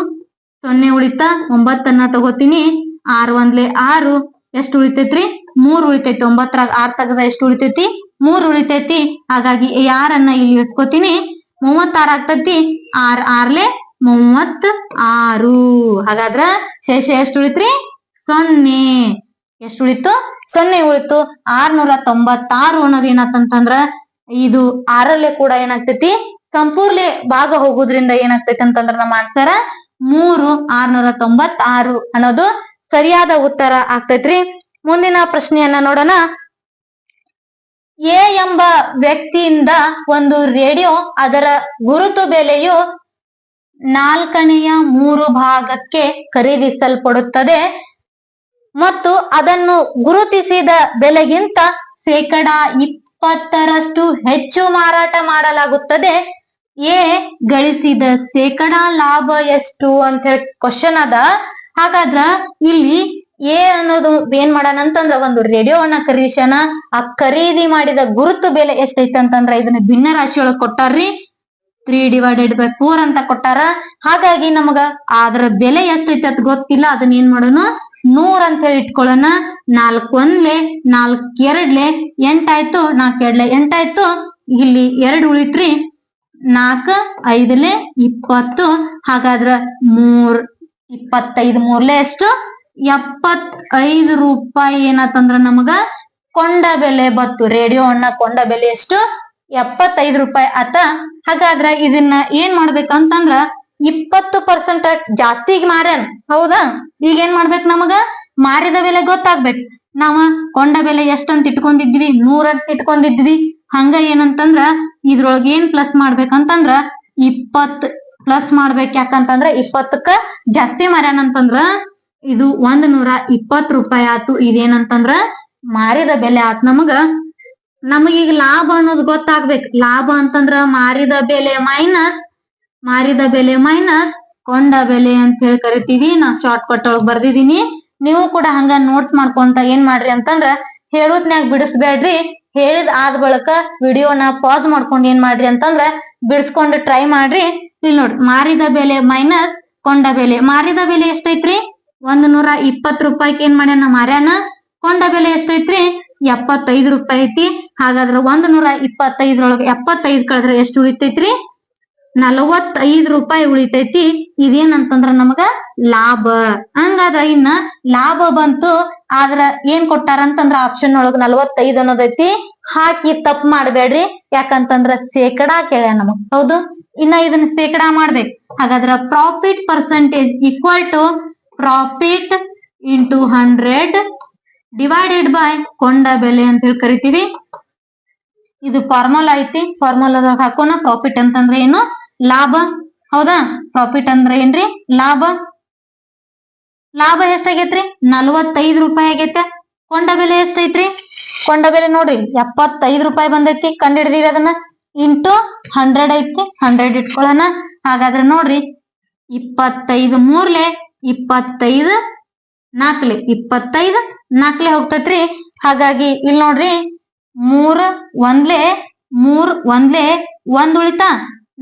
ಸೊನ್ನೆ ಉಳಿತ ಒಂಬತ್ತನ್ನ ತಗೋತೀನಿ. ಆರ್ ಒಂದ್ಲೆ ಆರು. ಎಷ್ಟ್ ಉಳಿತೈತ್ರಿ? ಮೂರ್ ಉಳಿತೈತಿ ಒಂಬತ್ತರಾಗ ಆರ್ ತಗದ ಎಷ್ಟು ಉಳಿತೈತಿ? ಮೂರ್ ಉಳಿತೈತಿ. ಹಾಗಾಗಿ ಯಾರನ್ನ ಇಲ್ಲಿ ಇಟ್ಕೋತೀನಿ ಮೂವತ್ತಾರ ಆಗ್ತೈತಿ. ಆರ್ ಆರ್ಲೆ ಮೂವತ್ ಆರು ಹಾಗಾದ್ರ ಶೇಷ ಎಷ್ಟು ಉಳಿತ್ರಿ? ಸೊನ್ನೆ. ಎಷ್ಟು ಉಳಿತು? ಸೊನ್ನೆ ಉಳಿತು. ಆರ್ನೂರ ತೊಂಬತ್ತಾರು ಅನ್ನೋದು ಏನಾತಂತಂದ್ರ ಇದು ಆರಲ್ಲೇ ಕೂಡ ಏನಾಗ್ತೈತಿ? ಸಂಪೂರ್ಲೆ ಭಾಗ ಹೋಗೋದ್ರಿಂದ ಏನಾಗ್ತೈತಿ ಅಂತಂದ್ರ ನಮ್ಮ ಆನ್ಸರ ಮೂರು ಆರ್ನೂರ ತೊಂಬತ್ತಾರು ಅನ್ನೋದು ಸರಿಯಾದ ಉತ್ತರ ಆಗ್ತೈತ್ರಿ. ಮುಂದಿನ ಪ್ರಶ್ನೆಯನ್ನ ನೋಡೋಣ. ಎ ಎಂಬ ವ್ಯಕ್ತಿಯಿಂದ ಒಂದು ರೇಡಿಯೋ ಅದರ ಗುರುತು ಬೆಲೆಯು ನಾಲ್ಕನೆಯ ಮೂರು ಭಾಗಕ್ಕೆ ಖರೀದಿಸಲ್ಪಡುತ್ತದೆ. ಮತ್ತು ಅದನ್ನು ಗುರುತಿಸಿದ ಬೆಲೆಗಿಂತ ಶೇಕಡ ಇಪ್ಪತ್ತರಷ್ಟು ಹೆಚ್ಚು ಮಾರಾಟ ಮಾಡಲಾಗುತ್ತದೆ. ಎ ಗಳಿಸಿದ ಶೇಕಡ ಲಾಭ ಎಷ್ಟು ಅಂತ ಹೇಳಿ ಕ್ವಶನ್ ಅದ. ಹಾಗಾದ್ರ ಇಲ್ಲಿ ಎ ಅನ್ನೋದು ಏನ್ ಮಾಡೋಣ ಅಂತಂದ್ರ ಒಂದು ರೇಡಿಯೋವನ್ನ ಖರೀದಿಸೋಣ ಆ ಖರೀದಿ ಮಾಡಿದ ಗುರುತು ಬೆಲೆ ಎಷ್ಟೈತೆ ಅಂತಂದ್ರ ಇದನ್ನ ಭಿನ್ನ ರಾಶಿಯೊಳಗೆ ಕೊಟ್ಟಾರ್ರಿ. ತ್ರೀ ಡಿವೈಡೆಡ್ ಬೈ ಫೋರ್ ಅಂತ ಕೊಟ್ಟಾರ. ಹಾಗಾಗಿ ನಮಗ ಅದ್ರ ಬೆಲೆ ಎಷ್ಟೈತೆ ಅಂತ ಗೊತ್ತಿಲ್ಲ, ಅದನ್ನ ಏನ್ ಮಾಡೋಣ? ನೂರ್ ಅಂತ ಹೇಳಿ ಇಟ್ಕೊಳ್ಳೋಣ. ನಾಲ್ಕು ಒಂದ್ಲೆ, ನಾಲ್ಕ್ ಎರಡ್ಲೆ ಎಂಟಾಯ್ತು ನಾಲ್ಕ್ ಎರಡ್ಲೆ ಎಂಟಾಯ್ತು ಇಲ್ಲಿ ಎರಡ್ ಉಳಿತ್ರಿ. ನಾಲ್ಕ, ಐದಲೆ ಇಪ್ಪತ್ತು. ಹಾಗಾದ್ರ ಮೂರ್ ಇಪ್ಪತ್ತೈದು ಮೂರ್ಲೆ ಎಷ್ಟು? ಎಪ್ಪತ್ತೈದು ರೂಪಾಯಿ ಏನತ್ತಂದ್ರ ನಮಗ? ಕೊಂಡ ಬೆಲೆ ಬತ್ತು ರೇಡಿಯೋ ಅಣ್ಣ ಕೊಂಡ ಬೆಲೆ ಎಷ್ಟು? ಎಪ್ಪತ್ತೈದು ರೂಪಾಯಿ. ಆತ ಹಾಗಾದ್ರ ಇದನ್ನ ಏನ್ ಮಾಡ್ಬೇಕಂತಂದ್ರ ಇಪ್ಪತ್ತು ಪರ್ಸೆಂಟ್ ಜಾಸ್ತಿಗೆ ಮಾರ್ಯಾನ. ಹೌದಾ? ಈಗ ಏನ್ ಮಾಡ್ಬೇಕು ನಮಗ? ಮಾರಿದ ಬೆಲೆ ಗೊತ್ತಾಗ್ಬೇಕು. ನಾವ ಕೊಂಡ ಬೆಲೆ ಎಷ್ಟಂತ ಇಟ್ಕೊಂಡಿದ್ವಿ? ನೂರ ಇಟ್ಕೊಂಡಿದ್ವಿ. ಹಂಗ ಏನಂತಂದ್ರ ಇದ್ರೊಳಗ ಏನ್ ಪ್ಲಸ್ ಮಾಡ್ಬೇಕಂತಂದ್ರ ಇಪ್ಪತ್ ಪ್ಲಸ್ ಮಾಡ್ಬೇಕು ಯಾಕಂತಂದ್ರ ಇಪ್ಪತ್ತಕ್ಕ ಜಾಸ್ತಿ ಮಾರ್ಯಾನಂತಂದ್ರ ಇದು ಒಂದ್ ನೂರ ಇಪ್ಪತ್ ರೂಪಾಯಿ ಆತು. ಇದೇನಂತಂದ್ರ ಮಾರಿದ ಬೆಲೆ ಆತ್ ನಮಗ. ನಮಗೀಗ ಲಾಭ ಅನ್ನೋದು ಗೊತ್ತಾಗ್ಬೇಕು. ಲಾಭ ಅಂತಂದ್ರ ಮಾರಿದ ಬೆಲೆ ಮೈನಸ್ ಮಾರಿದ ಬೆಲೆ ಮೈನಸ್ ಕೊಂಡ ಬೆಲೆ ಅಂತ ಹೇಳಿ ಕರಿತೀವಿ. ನಾ ಶಾರ್ಟ್ ಕಟ್ ಒಳಗ್ ಬರ್ದಿದೀನಿ ನೀವು ಕೂಡ ಹಂಗ ನೋಟ್ಸ್ ಮಾಡ್ಕೊಂತ ಏನ್ ಮಾಡ್ರಿ ಅಂತಂದ್ರ ಹೇಳೋದ್ನ್ಯಾಗ ಬಿಡಿಸ್ಬೇಡ್ರಿ. ಹೇಳಿದ ಆದ ಬಳಿಕ ವಿಡಿಯೋನ ಪಾಸ್ ಮಾಡ್ಕೊಂಡ್ ಏನ್ ಮಾಡ್ರಿ ಅಂತಂದ್ರ ಬಿಡಿಸ್ಕೊಂಡು ಟ್ರೈ ಮಾಡ್ರಿ. ಇಲ್ಲಿ ನೋಡ್ರಿ, ಮಾರಿದ ಬೆಲೆ ಮೈನಸ್ ಕೊಂಡ ಬೆಲೆ. ಮಾರಿದ ಬೆಲೆ ಎಷ್ಟೈತ್ರಿ? ಒಂದ್ ನೂರ ಇಪ್ಪತ್ ರೂಪಾಯಿಕ್ ಏನ್ ಮಾಡ್ಯಾನ ಮಾರ್ಯಾನ? ಕೊಂಡ ಬೆಲೆ ಎಷ್ಟೈತ್ರಿ? ಎಪ್ಪತ್ತೈದು ರೂಪಾಯಿ ಐತಿ. ಹಾಗಾದ್ರ ಒಂದ್ ನೂರ ಇಪ್ಪತ್ತೈದ್ರೊಳಗ ಎಪ್ಪತ್ತೈದ್ ಕಳೆದ್ರ ಎಷ್ಟು ಉಳಿತೈತ್ರಿ? ನಲವತ್ತೈದು ರೂಪಾಯಿ ಉಳಿತೈತಿ. ಇದೇನಂತಂದ್ರ ನಮಗ ಲಾಭ. ಹಂಗಾದ್ರ ಇನ್ನ ಲಾಭ ಬಂತು, ಆದ್ರ ಏನ್ ಕೊಟ್ಟಾರ ಅಂತಂದ್ರ ಆಪ್ಷನ್ ಒಳಗ ನಲವತ್ತೈದ್ ಅನ್ನೋದೈತಿ. ಹಾಕಿ ತಪ್ಪು ಮಾಡ್ಬೇಡ್ರಿ. ಯಾಕಂತಂದ್ರ ಶೇಕಡಾ ಕೇಳ ನಮಗ್. ಹೌದು? ಇನ್ನ ಇದನ್ನ ಶೇಕಡಾ ಮಾಡ್ಬೇಕು. ಹಾಗಾದ್ರ profit percentage equal to profit into hundred divided by ಕೊಂಡ ಬೆಲೆ ಅಂತ ಹೇಳಿ ಕರಿತೀವಿ. ಇದು ಫಾರ್ಮುಲಾ ಐತಿ. ಫಾರ್ಮುಲಾದಾಗ ಹಾಕೋಣ. ಪ್ರಾಫಿಟ್ ಅಂತಂದ್ರೆ ಏನು? ಲಾಭ. ಹೌದಾ? ಪ್ರಾಫಿಟ್ ಅಂದ್ರೆ ಏನ್ರಿ? ಲಾಭ. ಲಾಭ ಎಷ್ಟಾಗೈತ್ರಿ? ನಲ್ವತ್ತೈದು ರೂಪಾಯಿ ಆಗೈತೆ. ಕೊಂಡ ಬೆಲೆ ಎಷ್ಟೈತ್ರಿ ಕೊಂಡ ಬೆಲೆ ನೋಡ್ರಿ ಎಪ್ಪತ್ತೈದು ರೂಪಾಯಿ ಬಂದೈತಿ ಕಂಡಿಡ್ದೀವಿ ಅದನ್ನ. ಇಂಟು ಹಂಡ್ರೆಡ್ ಐತಿ ಹಂಡ್ರೆಡ್ ಇಟ್ಕೊಳ್ಳೋಣ ಹಾಗಾದ್ರೆ ನೋಡ್ರಿ, ಇಪ್ಪತ್ತೈದು ಮೂರ್ಲೆ, ಇಪ್ಪತ್ತೈದು ನಾಲ್ಕಲೆ ಇಪ್ಪತ್ತೈದು ನಾಲ್ಕಲೆ ಹೋಗ್ತೈತ್ರಿ. ಹಾಗಾಗಿ ಇಲ್ಲಿ ನೋಡ್ರಿ, ಮೂರ್ ಒಂದ್ಲೆ ಮೂರ್ ಒಂದ್ಲೆ ಒಂದ್ ಉಳಿತಾ.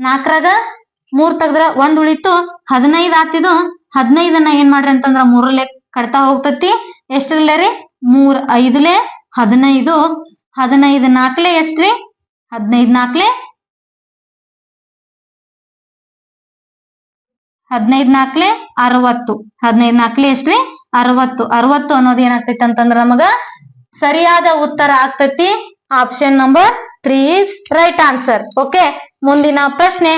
ನಾಲ್ಕರಾಗ ಮೂರ್ ತೆಗ್ದ್ರ ಒಂದ್ ಉಳಿತು, ಹದಿನೈದು ಆತಿದು, ಹದಿನೈದನ್ನ ಏನ್ ಮಾಡ್ರಿ ಅಂತಂದ್ರ ಮೂರಲ್ಲೇ ಕಡ್ತಾ ಹೋಗ್ತತಿ. ಎಷ್ಟ್ರಲ್ಲೇ ಮೂರ್ ಐದ್ಲೆ ಹದಿನೈದು ಹದಿನೈದು ನಾಲ್ಕಲೆ ಎಷ್ಟ್ರಿ ಹದಿನೈದ್ ನಾಲ್ಕಲೆ ಹದಿನೈದ್ ನಾಲ್ಕಲೆ ಅರವತ್ತು. ಹದಿನೈದ್ ನಾಲ್ಕಲೆ ಎಷ್ಟ್ರಿ ಅರವತ್ತು. ಅರವತ್ತು ಅನ್ನೋದು ಏನಾಗ್ತೈತಿ ಅಂತಂದ್ರ ನಮಗ ಸರಿಯಾದ ಉತ್ತರ ಆಗ್ತೈತಿ. Option number three is right answer okay ಮುಂದಿನ ಪ್ರಶ್ನೆ.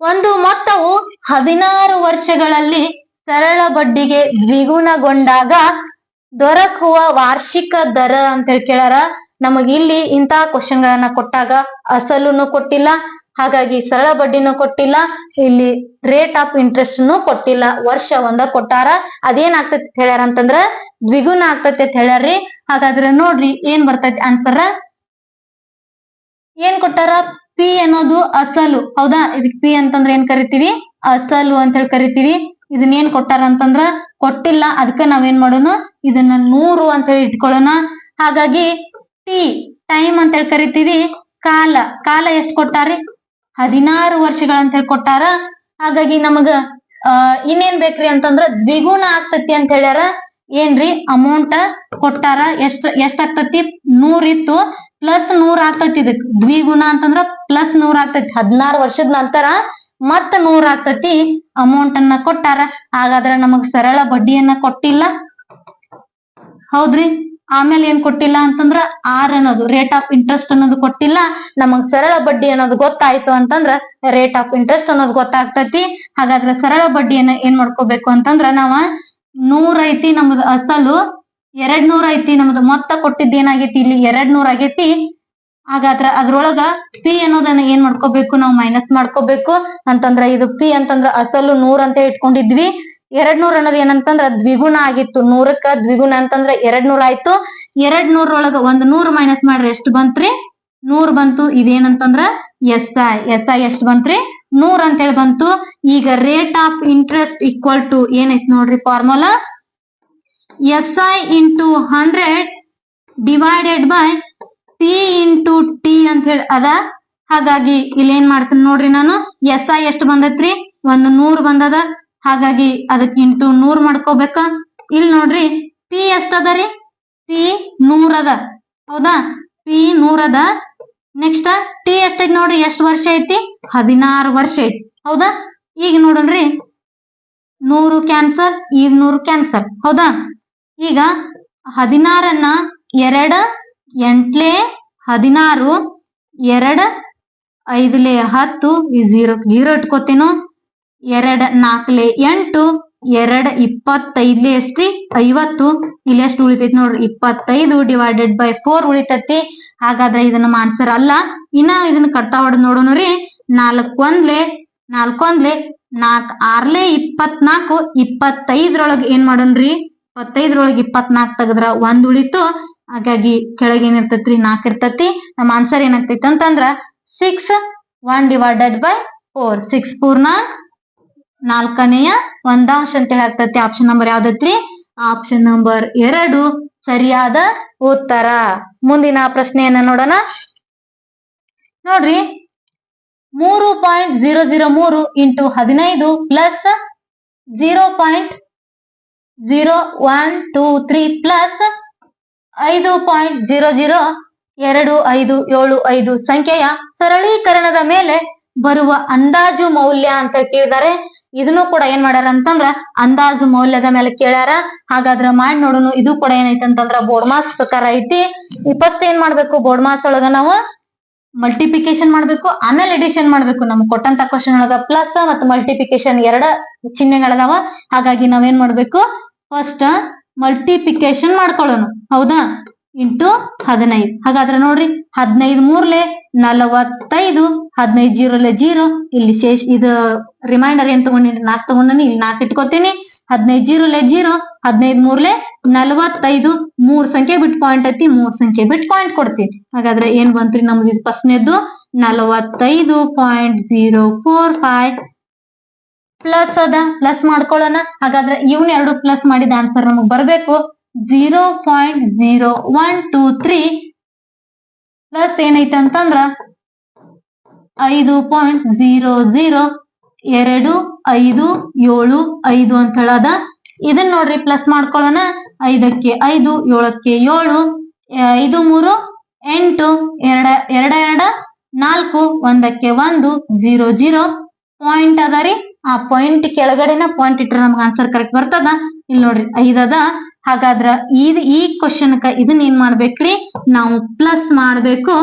ಒಂದು ಮೊತ್ತವು ಹದಿನಾರು ವರ್ಷಗಳಲ್ಲಿ ಸರಳ ಬಡ್ಡಿಗೆ ದ್ವಿಗುಣಗೊಂಡಾಗ ದೊರಕುವ ವಾರ್ಷಿಕ ದರ ಅಂತ ಹೇಳಿ ಕೇಳ್ಯಾರ. ನಮಗ್ ಇಲ್ಲಿ ಇಂತಹ ಕ್ವಶನ್ ಗಳನ್ನ ಕೊಟ್ಟಾಗ ಅಸಲುನು ಕೊಟ್ಟಿಲ್ಲ, ಹಾಗಾಗಿ ಸರಳ ಬಡ್ಡಿನೂ ಕೊಟ್ಟಿಲ್ಲ, ಇಲ್ಲಿ ರೇಟ್ ಆಫ್ ಇಂಟ್ರೆಸ್ಟ್ ಕೊಟ್ಟಿಲ್ಲ, ವರ್ಷ ಒಂದ ಕೊಟ್ಟಾರ. ಅದೇನಾಗ್ತೈತಿ ಹೇಳ್ಯಾರ ಅಂತಂದ್ರ ದ್ವಿಗುಣ ಆಗ್ತೈತಿ ಅಂತ ಹೇಳ್ಯಾರ್ರಿ ಹಾಗಾದ್ರೆ ನೋಡ್ರಿ ಏನ್ ಬರ್ತೈತಿ ಆನ್ಸರ್ ಏನ್ ಕೊಟ್ಟಾರ? ಪಿ ಅನ್ನೋದು ಅಸಲು. ಹೌದಾ? ಇದಕ್ ಪಿ ಅಂತಂದ್ರ ಏನ್ ಕರಿತೀವಿ? ಅಸಲು ಅಂತ ಹೇಳಿ ಕರಿತೀವಿ. ಇದನ್ನ ಏನ್ ಕೊಟ್ಟಾರ ಅಂತಂದ್ರ ಕೊಟ್ಟಿಲ್ಲ, ಅದಕ್ಕೆ ನಾವೇನ್ ಮಾಡೋಣ? ಇದನ್ನ ನೂರು ಅಂತ ಹೇಳಿ ಇಟ್ಕೊಳ್ಳೋಣ. ಹಾಗಾಗಿ ಟಿ, ಟೈಮ್ ಅಂತ ಹೇಳಿ ಕರಿತೀವಿ. ಕಾಲ ಕಾಲ ಎಷ್ಟ್ ಕೊಟ್ಟಾರಿ? ಹದಿನಾರು ವರ್ಷಗಳ ಅಂತ ಹೇಳಿ ಕೊಟ್ಟಾರ. ಹಾಗಾಗಿ ನಮಗ ಅಹ್ ಇನ್ನೇನ್ ಬೇಕ್ರಿ ಅಂತಂದ್ರ ದ್ವಿಗುಣ ಆಗ್ತತಿ ಅಂತ ಹೇಳ್ಯಾರ. ಏನ್ರಿ? ಅಮೌಂಟ್ ಕೊಟ್ಟಾರ. ಎಷ್ಟ್ ಎಷ್ಟ್ ಆಗ್ತತಿ? ನೂರ್ ಇತ್ತು. ಪ್ಲಸ್ ನೂರ್ ಆಗ್ತತಿ ಇದಕ್. ದ್ವಿಗುಣ ಅಂತಂದ್ರ ಪ್ಲಸ್ ನೂರ್ ಆಗ್ತತಿ. ಹದಿನಾರು ವರ್ಷದ ನಂತರ ಮತ್ತ ನೂರ ಆಗ್ತತಿ ಅಮೌಂಟ್ ಅನ್ನ ಕೊಟ್ಟಾರ. ಹಾಗಾದ್ರ ನಮಗ್ ಸರಳ ಬಡ್ಡಿಯನ್ನ ಕೊಟ್ಟಿಲ್ಲ. ಹೌದ್ರಿ? ಆಮೇಲೆ ಏನ್ ಕೊಟ್ಟಿಲ್ಲ ಅಂತಂದ್ರ ಆರ್ ಅನ್ನೋದು ರೇಟ್ ಆಫ್ ಇಂಟ್ರೆಸ್ಟ್ ಅನ್ನೋದು ಕೊಟ್ಟಿಲ್ಲ. ನಮಗ್ ಸರಳ ಬಡ್ಡಿ ಅನ್ನೋದು ಗೊತ್ತಾಯ್ತು ಅಂತಂದ್ರ ರೇಟ್ ಆಫ್ ಇಂಟ್ರೆಸ್ಟ್ ಅನ್ನೋದು ಗೊತ್ತಾಗ್ತೈತಿ. ಹಾಗಾದ್ರೆ ಸರಳ ಬಡ್ಡಿಯನ್ನ ಏನ್ ಮಾಡ್ಕೋಬೇಕು ಅಂತಂದ್ರ ನಾವ ನೂರ ಐತಿ ನಮ್ದು ಅಸಲು ಎರಡ್ ನೂರ ಐತಿ ನಮ್ದು ಮೊತ್ತ ಕೊಟ್ಟಿದ್ದೇನಾಗೈತಿ ಇಲ್ಲಿ ಎರಡ್ ನೂರ ಆಗೈತಿ. ಹಾಗಾದ್ರ ಅದ್ರೊಳಗ ಪಿ ಅನ್ನೋದನ್ನ ಏನ್ ಮಾಡ್ಕೋಬೇಕು? ನಾವು ಮೈನಸ್ ಮಾಡ್ಕೋಬೇಕು. ಅಂತಂದ್ರ ಇದು ಪಿ ಅಂತಂದ್ರ ಅಸಲು ನೂರ್ ಅಂತ ಇಟ್ಕೊಂಡಿದ್ವಿ. ಎರಡ್ ನೂರ್ ಅನ್ನೋದು ಏನಂತಂದ್ರ ದ್ವಿಗುಣ ಆಗಿತ್ತು. ನೂರಕ್ಕ ದ್ವಿಗುಣ ಅಂತಂದ್ರ ಎರಡ್ ನೂರ್ ಆಯ್ತು. ಎರಡ್ ನೂರೊಳಗ ಒಂದ್ ನೂರ್ ಮೈನಸ್ ಮಾಡ್ರಿ ಎಷ್ಟು ಬಂತ್ರಿ? ನೂರ್ ಬಂತು. ಇದೇನಂತಂದ್ರ ಎಸ್ ಐ ಎಸ್ ಐ ಎಷ್ಟ್ ಬಂತ್ರಿ? ನೂರ್ ಅಂತ ಹೇಳಿ ಬಂತು. ಈಗ rate of interest equal to ಏನೈತ್ ನೋಡ್ರಿ formula S I into hundred divided by P into T ಅಂತ ಹೇಳಿ ಅದ. ಹಾಗಾಗಿ ಇಲ್ಲಿ ಏನ್ ಮಾಡ್ತೀನಿ ನೋಡ್ರಿ ನಾನು. ಎಸ್ ಐ ಎಷ್ಟು ಬಂದೈತ್ರಿ? ಒಂದು ನೂರ್ ಬಂದದ. ಹಾಗಾಗಿ ಅದಕ್ಕೆ ಇಂಟು ನೂರ್ ಮಾಡ್ಕೋಬೇಕ. ಇಲ್ಲಿ ನೋಡ್ರಿ ಪಿ ಎಷ್ಟ್ ಅದ ರೀ ಪಿ ನೂರ್ ಅದ ಹೌದಾ? ಪಿ ನೂರ್ ಅದ ನೆಕ್ಸ್ಟ್ ಟಿ ಎಷ್ಟೈತಿ ನೋಡ್ರಿ? ಎಷ್ಟ್ ವರ್ಷ ಐತಿ? ಹದಿನಾರು ವರ್ಷ ಐತಿ. ಹೌದಾ? ಈಗ ನೋಡನ್ರಿ. ನೂರು ಕ್ಯಾನ್ಸರ್ ಈಗ ನೂರು ಕ್ಯಾನ್ಸರ್ ಹೌದಾ? ಈಗ ಹದಿನಾರನ್ನ ಎರಡ ಎಂಟ್ಲೆ ಹದಿನಾರು, ಎರಡ, ಐದ್ಲೆ ಹತ್ತು, ಜೀರೋ ಜೀರೋ ಇಟ್ಕೋತೇನು? ಎರಡ್ ನಾಲ್ಕಲೆ ಎಂಟು, ಎರಡ್, ಇಪ್ಪತ್ತೈದ್ಲೆ ಎಷ್ಟ್ರಿ? ಐವತ್ತು. ಇಲ್ಲಿ ಎಷ್ಟು ಉಳಿತೈತಿ ನೋಡ್ರಿ. ಇಪ್ಪತ್ತೈದು ಡಿವೈಡೆಡ್ ಬೈ ಫೋರ್ ಉಳಿತೈತಿ. ಹಾಗಾದ್ರೆ ಇದು ನಮ್ಮ ಆನ್ಸರ್ ಅಲ್ಲ. ಇನ್ನ ಇದನ್ನ ಕಟ್ತಾ ಹೊಡೆದ್ ನೋಡೋಣ ರೀ. ನಾಲ್ಕ್ ಒಂದ್ಲೆ ನಾಲ್ಕ್ ಒಂದ್ಲೆ ನಾಲ್ಕ್ ಆರ್ಲೆ ಇಪ್ಪತ್ನಾಲ್ಕು ಇಪ್ಪತ್ತೈದ್ರೊಳಗ್ ಏನ್ ಮಾಡೋಣ್ರಿ? ಇಪ್ಪತ್ತೈದ್ರೊಳಗ್ ಇಪ್ಪತ್ನಾಲ್ಕ್ ತೆಗದ್ರ ಒಂದ್ ಉಳಿತು. ಹಾಗಾಗಿ ಕೆಳಗೆ ಏನಿರ್ತೈತ್ರಿ ನಾಕ್ ಇರ್ತೈತಿ. ನಮ್ಮ ಆನ್ಸರ್ ಏನಾಗ್ತೈತಿ ಅಂತಂದ್ರ six one divided by four six ಪೂರ್ಣಾಂಕ್ ನಾಲ್ಕನೆಯ ಒಂದಾಂಶ ಅಂತ ಹೇಳಿ ಆಗ್ತೈತಿ. ಆಪ್ಷನ್ ನಂಬರ್ ಯಾವ್ದೈತ್ರಿ? ಆಪ್ಷನ್ ನಂಬರ್ ಎರಡು, ಸರಿಯಾದ ಉತ್ತರ. ಮುಂದಿನ ಪ್ರಶ್ನೆಯನ್ನ ನೋಡೋಣ. ನೋಡ್ರಿ, ಮೂರು ಪಾಯಿಂಟ್ ಜೀರೋ ಜೀರೋ ಮೂರು ಇಂಟು ಹದಿನೈದು plus zero point zero one two three plus ಐದು ಪಾಯಿಂಟ್ ಜೀರೋ ಜೀರೋ ಎರಡು ಐದು ಏಳು ಐದು ಸಂಖ್ಯೆಯ ಸರಳೀಕರಣದ ಮೇಲೆ ಬರುವ ಅಂದಾಜು ಮೌಲ್ಯ ಅಂತ ಕೇಳಿದಾರೆ ಇದನ್ನು ಕೂಡ ಏನ್ ಮಾಡ್ಯಾರ ಅಂತಂದ್ರ ಅಂದಾಜು ಮೌಲ್ಯದ ಮೇಲೆ ಕೇಳ್ಯಾರ. ಹಾಗಾದ್ರ ಮಾಡಿ ನೋಡೋಣ ಇದು ಕೂಡ ಏನೈತೆ ಅಂತಂದ್ರ ಬೋರ್ಡ್ ಮಾರ್ಕ್ಸ್ ಪ್ರಕಾರ ಐತಿ. ಫಸ್ಟ್ ಏನ್ ಮಾಡ್ಬೇಕು? ಬೋರ್ಡ್ ಮಾರ್ಕ್ಸ್ ಒಳಗ ನಾವು ಮಲ್ಟಿಪ್ಲಿಕೇಶನ್ ಮಾಡ್ಬೇಕು, ಆಮೇಲೆ ಎಡಿಷನ್ ಮಾಡ್ಬೇಕು. ನಮ್ಗೆ ಕೊಟ್ಟಂತ ಕ್ವಶನ್ ಒಳಗ ಪ್ಲಸ್ ಮತ್ತು ಮಲ್ಟಿಪ್ಲಿಕೇಶನ್ ಎರಡ ಚಿಹ್ನೆಗಳದಾವ. ಹಾಗಾಗಿ ನಾವೇನ್ ಮಾಡ್ಬೇಕು? ಫಸ್ಟ್ ಮಲ್ಟಿಪ್ಲಿಕೇಶನ್ ಮಾಡ್ಕೊಳ್ಳೋಣ ಹೌದಾ? ಇಂಟು ಹದಿನೈದು. ಹಾಗಾದ್ರೆ ನೋಡ್ರಿ, ಹದಿನೈದು ಮೂರ್ಲೆ ನಲವತ್ತೈದು, ಹದಿನೈದು ಜೀರೋಲೆ ಜೀರೋ. ಇಲ್ಲಿ ಶೇಷ, ಇದು ರಿಮೈಂಡರ್ ಏನ್ ತಗೊಂಡಿನಿ? ನಾಕ್ ತಗೊಂಡಿನಿ, ಇಲ್ಲಿ ನಾಕ್ ಇಟ್ಕೋತೀನಿ. ಹದಿನೈದು ಜೀರೋಲೆ ಜೀರೋ, ಹದಿನೈದು ಮೂರ್ಲೆ ನಲವತ್ತೈದು. ಮೂರ್ ಸಂಖ್ಯೆ ಬಿಟ್ ಪಾಯಿಂಟ್ ಐತಿ, ಮೂರ್ ಸಂಖ್ಯೆ ಬಿಟ್ ಪಾಯಿಂಟ್ ಕೊಡ್ತೀನಿ. ಹಾಗಾದ್ರೆ ಏನ್ ಬಂತ್ರಿ ನಮ್ದು ಇದು ಫಸ್ಟ್ನೇದು ನಲವತ್ತೈದು point zero four five plus ಅದ ಪ್ಲಸ್ ಮಾಡ್ಕೊಳ್ಳೋಣ. ಹಾಗಾದ್ರೆ ಇವನ್ ಎರಡು ಪ್ಲಸ್ ಮಾಡಿದ ಆನ್ಸರ್ ನಮಗ್ ಬರ್ಬೇಕು. Zero point zero one two three plus ಏನೈತೆ ಅಂತಂದ್ರ ಐದು ಪಾಯಿಂಟ್ ಜೀರೋ ಜೀರೋ ಎರಡು ಐದು ಏಳು ಐದು ಅಂತ ಹೇಳದ. ಇದನ್ನ ನೋಡ್ರಿ ಪ್ಲಸ್ ಮಾಡ್ಕೊಳ್ಳೋಣ. ಐದಕ್ಕೆ ಐದು, ಏಳಕ್ಕೆ ಏಳು, ಐದು ಮೂರು, ಎಂಟು, ಎರಡ ಎರಡ ಎರಡ, ನಾಲ್ಕು, ಒಂದಕ್ಕೆ ಒಂದು ಜೀರೋ ಜೀರೋ ಪಾಯಿಂಟ್ ಅದ ರೀ. ಆ ಪಾಯಿಂಟ್ ಕೆಳಗಡೆನ ಪಾಯಿಂಟ್ ಇಟ್ರೆ ನಮ್ಗೆ ಆನ್ಸರ್ ಕರೆಕ್ಟ್ ಬರ್ತದ? ಇಲ್ಲಿ ನೋಡ್ರಿ ಐದದ ಹಾಗಾದ್ರ ಇದು ಈ ಕ್ವಶನ್ಕ ಇದನ್ನ ಏನ್ ಮಾಡ್ಬೇಕ್ರಿ? ನಾವು ಪ್ಲಸ್ ಮಾಡ್ಬೇಕು.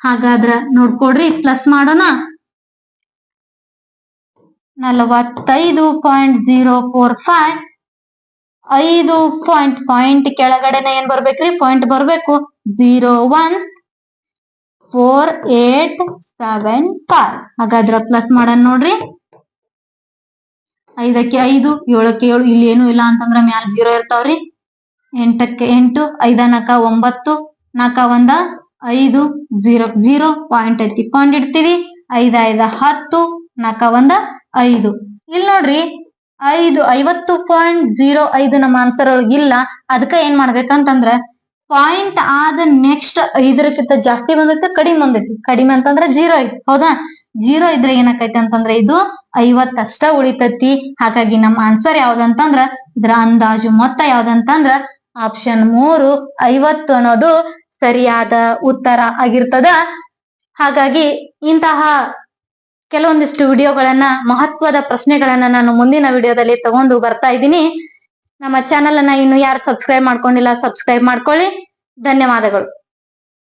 ಹಾಗಾದ್ರ ನೋಡ್ಕೊಡ್ರಿ ಪ್ಲಸ್ ಮಾಡೋಣ. ನಲವತ್ತೈದು ಪಾಯಿಂಟ್ ಜೀರೋ ಫೋರ್ ಫೈವ್ ಐದು ಪಾಯಿಂಟ್ ಪಾಯಿಂಟ್ ಕೆಳಗಡೆನ ಏನ್ ಬರ್ಬೇಕ್ರಿ? ಪಾಯಿಂಟ್ ಬರ್ಬೇಕು. Zero one four eight seven five ಹಾಗಾದ್ರ plus ಮಾಡೋಣ ನೋಡ್ರಿ. ಐದಕ್ಕೆ ಐದು, ಏಳಕ್ಕೆ ಏಳು, ಇಲ್ಲಿ ಏನು ಇಲ್ಲ ಅಂತಂದ್ರ ಮ್ಯಾಲ ಜೀರೋ ಇರ್ತಾವ್ರಿ. ಎಂಟಕ್ಕೆ ಎಂಟು ಐದ ನಾಕ ಒಂಬತ್ತು, ನಾಕ ಒಂದ, ಐದು ಜೀರೋ ಜೀರೋ ಪಾಯಿಂಟ್ ಐತಿ ಪಾಯಿಂಟ್ ಇಡ್ತೀವಿ. ಐದ ಐದ, ಹತ್ತು, ನಾಕ ಒಂದ, ಐದು. ಇಲ್ಲಿ ನೋಡ್ರಿ, ಐದು, ಐವತ್ತು ಪಾಯಿಂಟ್ ಜೀರೋ ಐದು ನಮ್ಮ ಆನ್ಸರ್ ಒಳಗಿಲ್ಲ ಅದಕ್ಕ ಏನ್ ಮಾಡ್ಬೇಕಂತಂದ್ರ ಪಾಯಿಂಟ್ ಆದ ನೆಕ್ಸ್ಟ್ ಐದರಕ್ಕಿಂತ ಜಾಸ್ತಿ ಬಂದೈತೆ, ಕಡಿಮೆ ಬಂದೈತಿ. ಕಡಿಮೆ ಅಂತಂದ್ರ ಜೀರೋ ಐತಿ. ಹೌದಾ? ಜೀರೋ ಇದ್ರೆ ಏನಾಕೈತಿ ಅಂತಂದ್ರ ಇದು ಐವತ್ತಷ್ಟ ಉಳಿತತಿ. ಹಾಗಾಗಿ ನಮ್ಮ ಆನ್ಸರ್ ಯಾವ್ದಂತಂದ್ರ ಇದ್ರ ಅಂದಾಜು ಮೊತ್ತ ಯಾವ್ದಂತಂದ್ರ ಆಪ್ಷನ್ ಮೂರು ಐವತ್ತು ಅನ್ನೋದು ಸರಿಯಾದ ಉತ್ತರ ಆಗಿರ್ತದ. ಹಾಗಾಗಿ ಇಂತಹ ಕೆಲವೊಂದಿಷ್ಟು ವಿಡಿಯೋಗಳನ್ನ, ಮಹತ್ವದ ಪ್ರಶ್ನೆಗಳನ್ನ ನಾನು ಮುಂದಿನ ವಿಡಿಯೋದಲ್ಲಿ ತಗೊಂಡು ಬರ್ತಾ ಇದ್ದೀನಿ. ನಮ್ಮ ಚಾನೆಲ್ ಅನ್ನ ಇನ್ನು ಯಾರು ಸಬ್ಸ್ಕ್ರೈಬ್ ಮಾಡ್ಕೊಂಡಿಲ್ಲ ಸಬ್ಸ್ಕ್ರೈಬ್ ಮಾಡ್ಕೊಳ್ಳಿ. ಧನ್ಯವಾದಗಳು.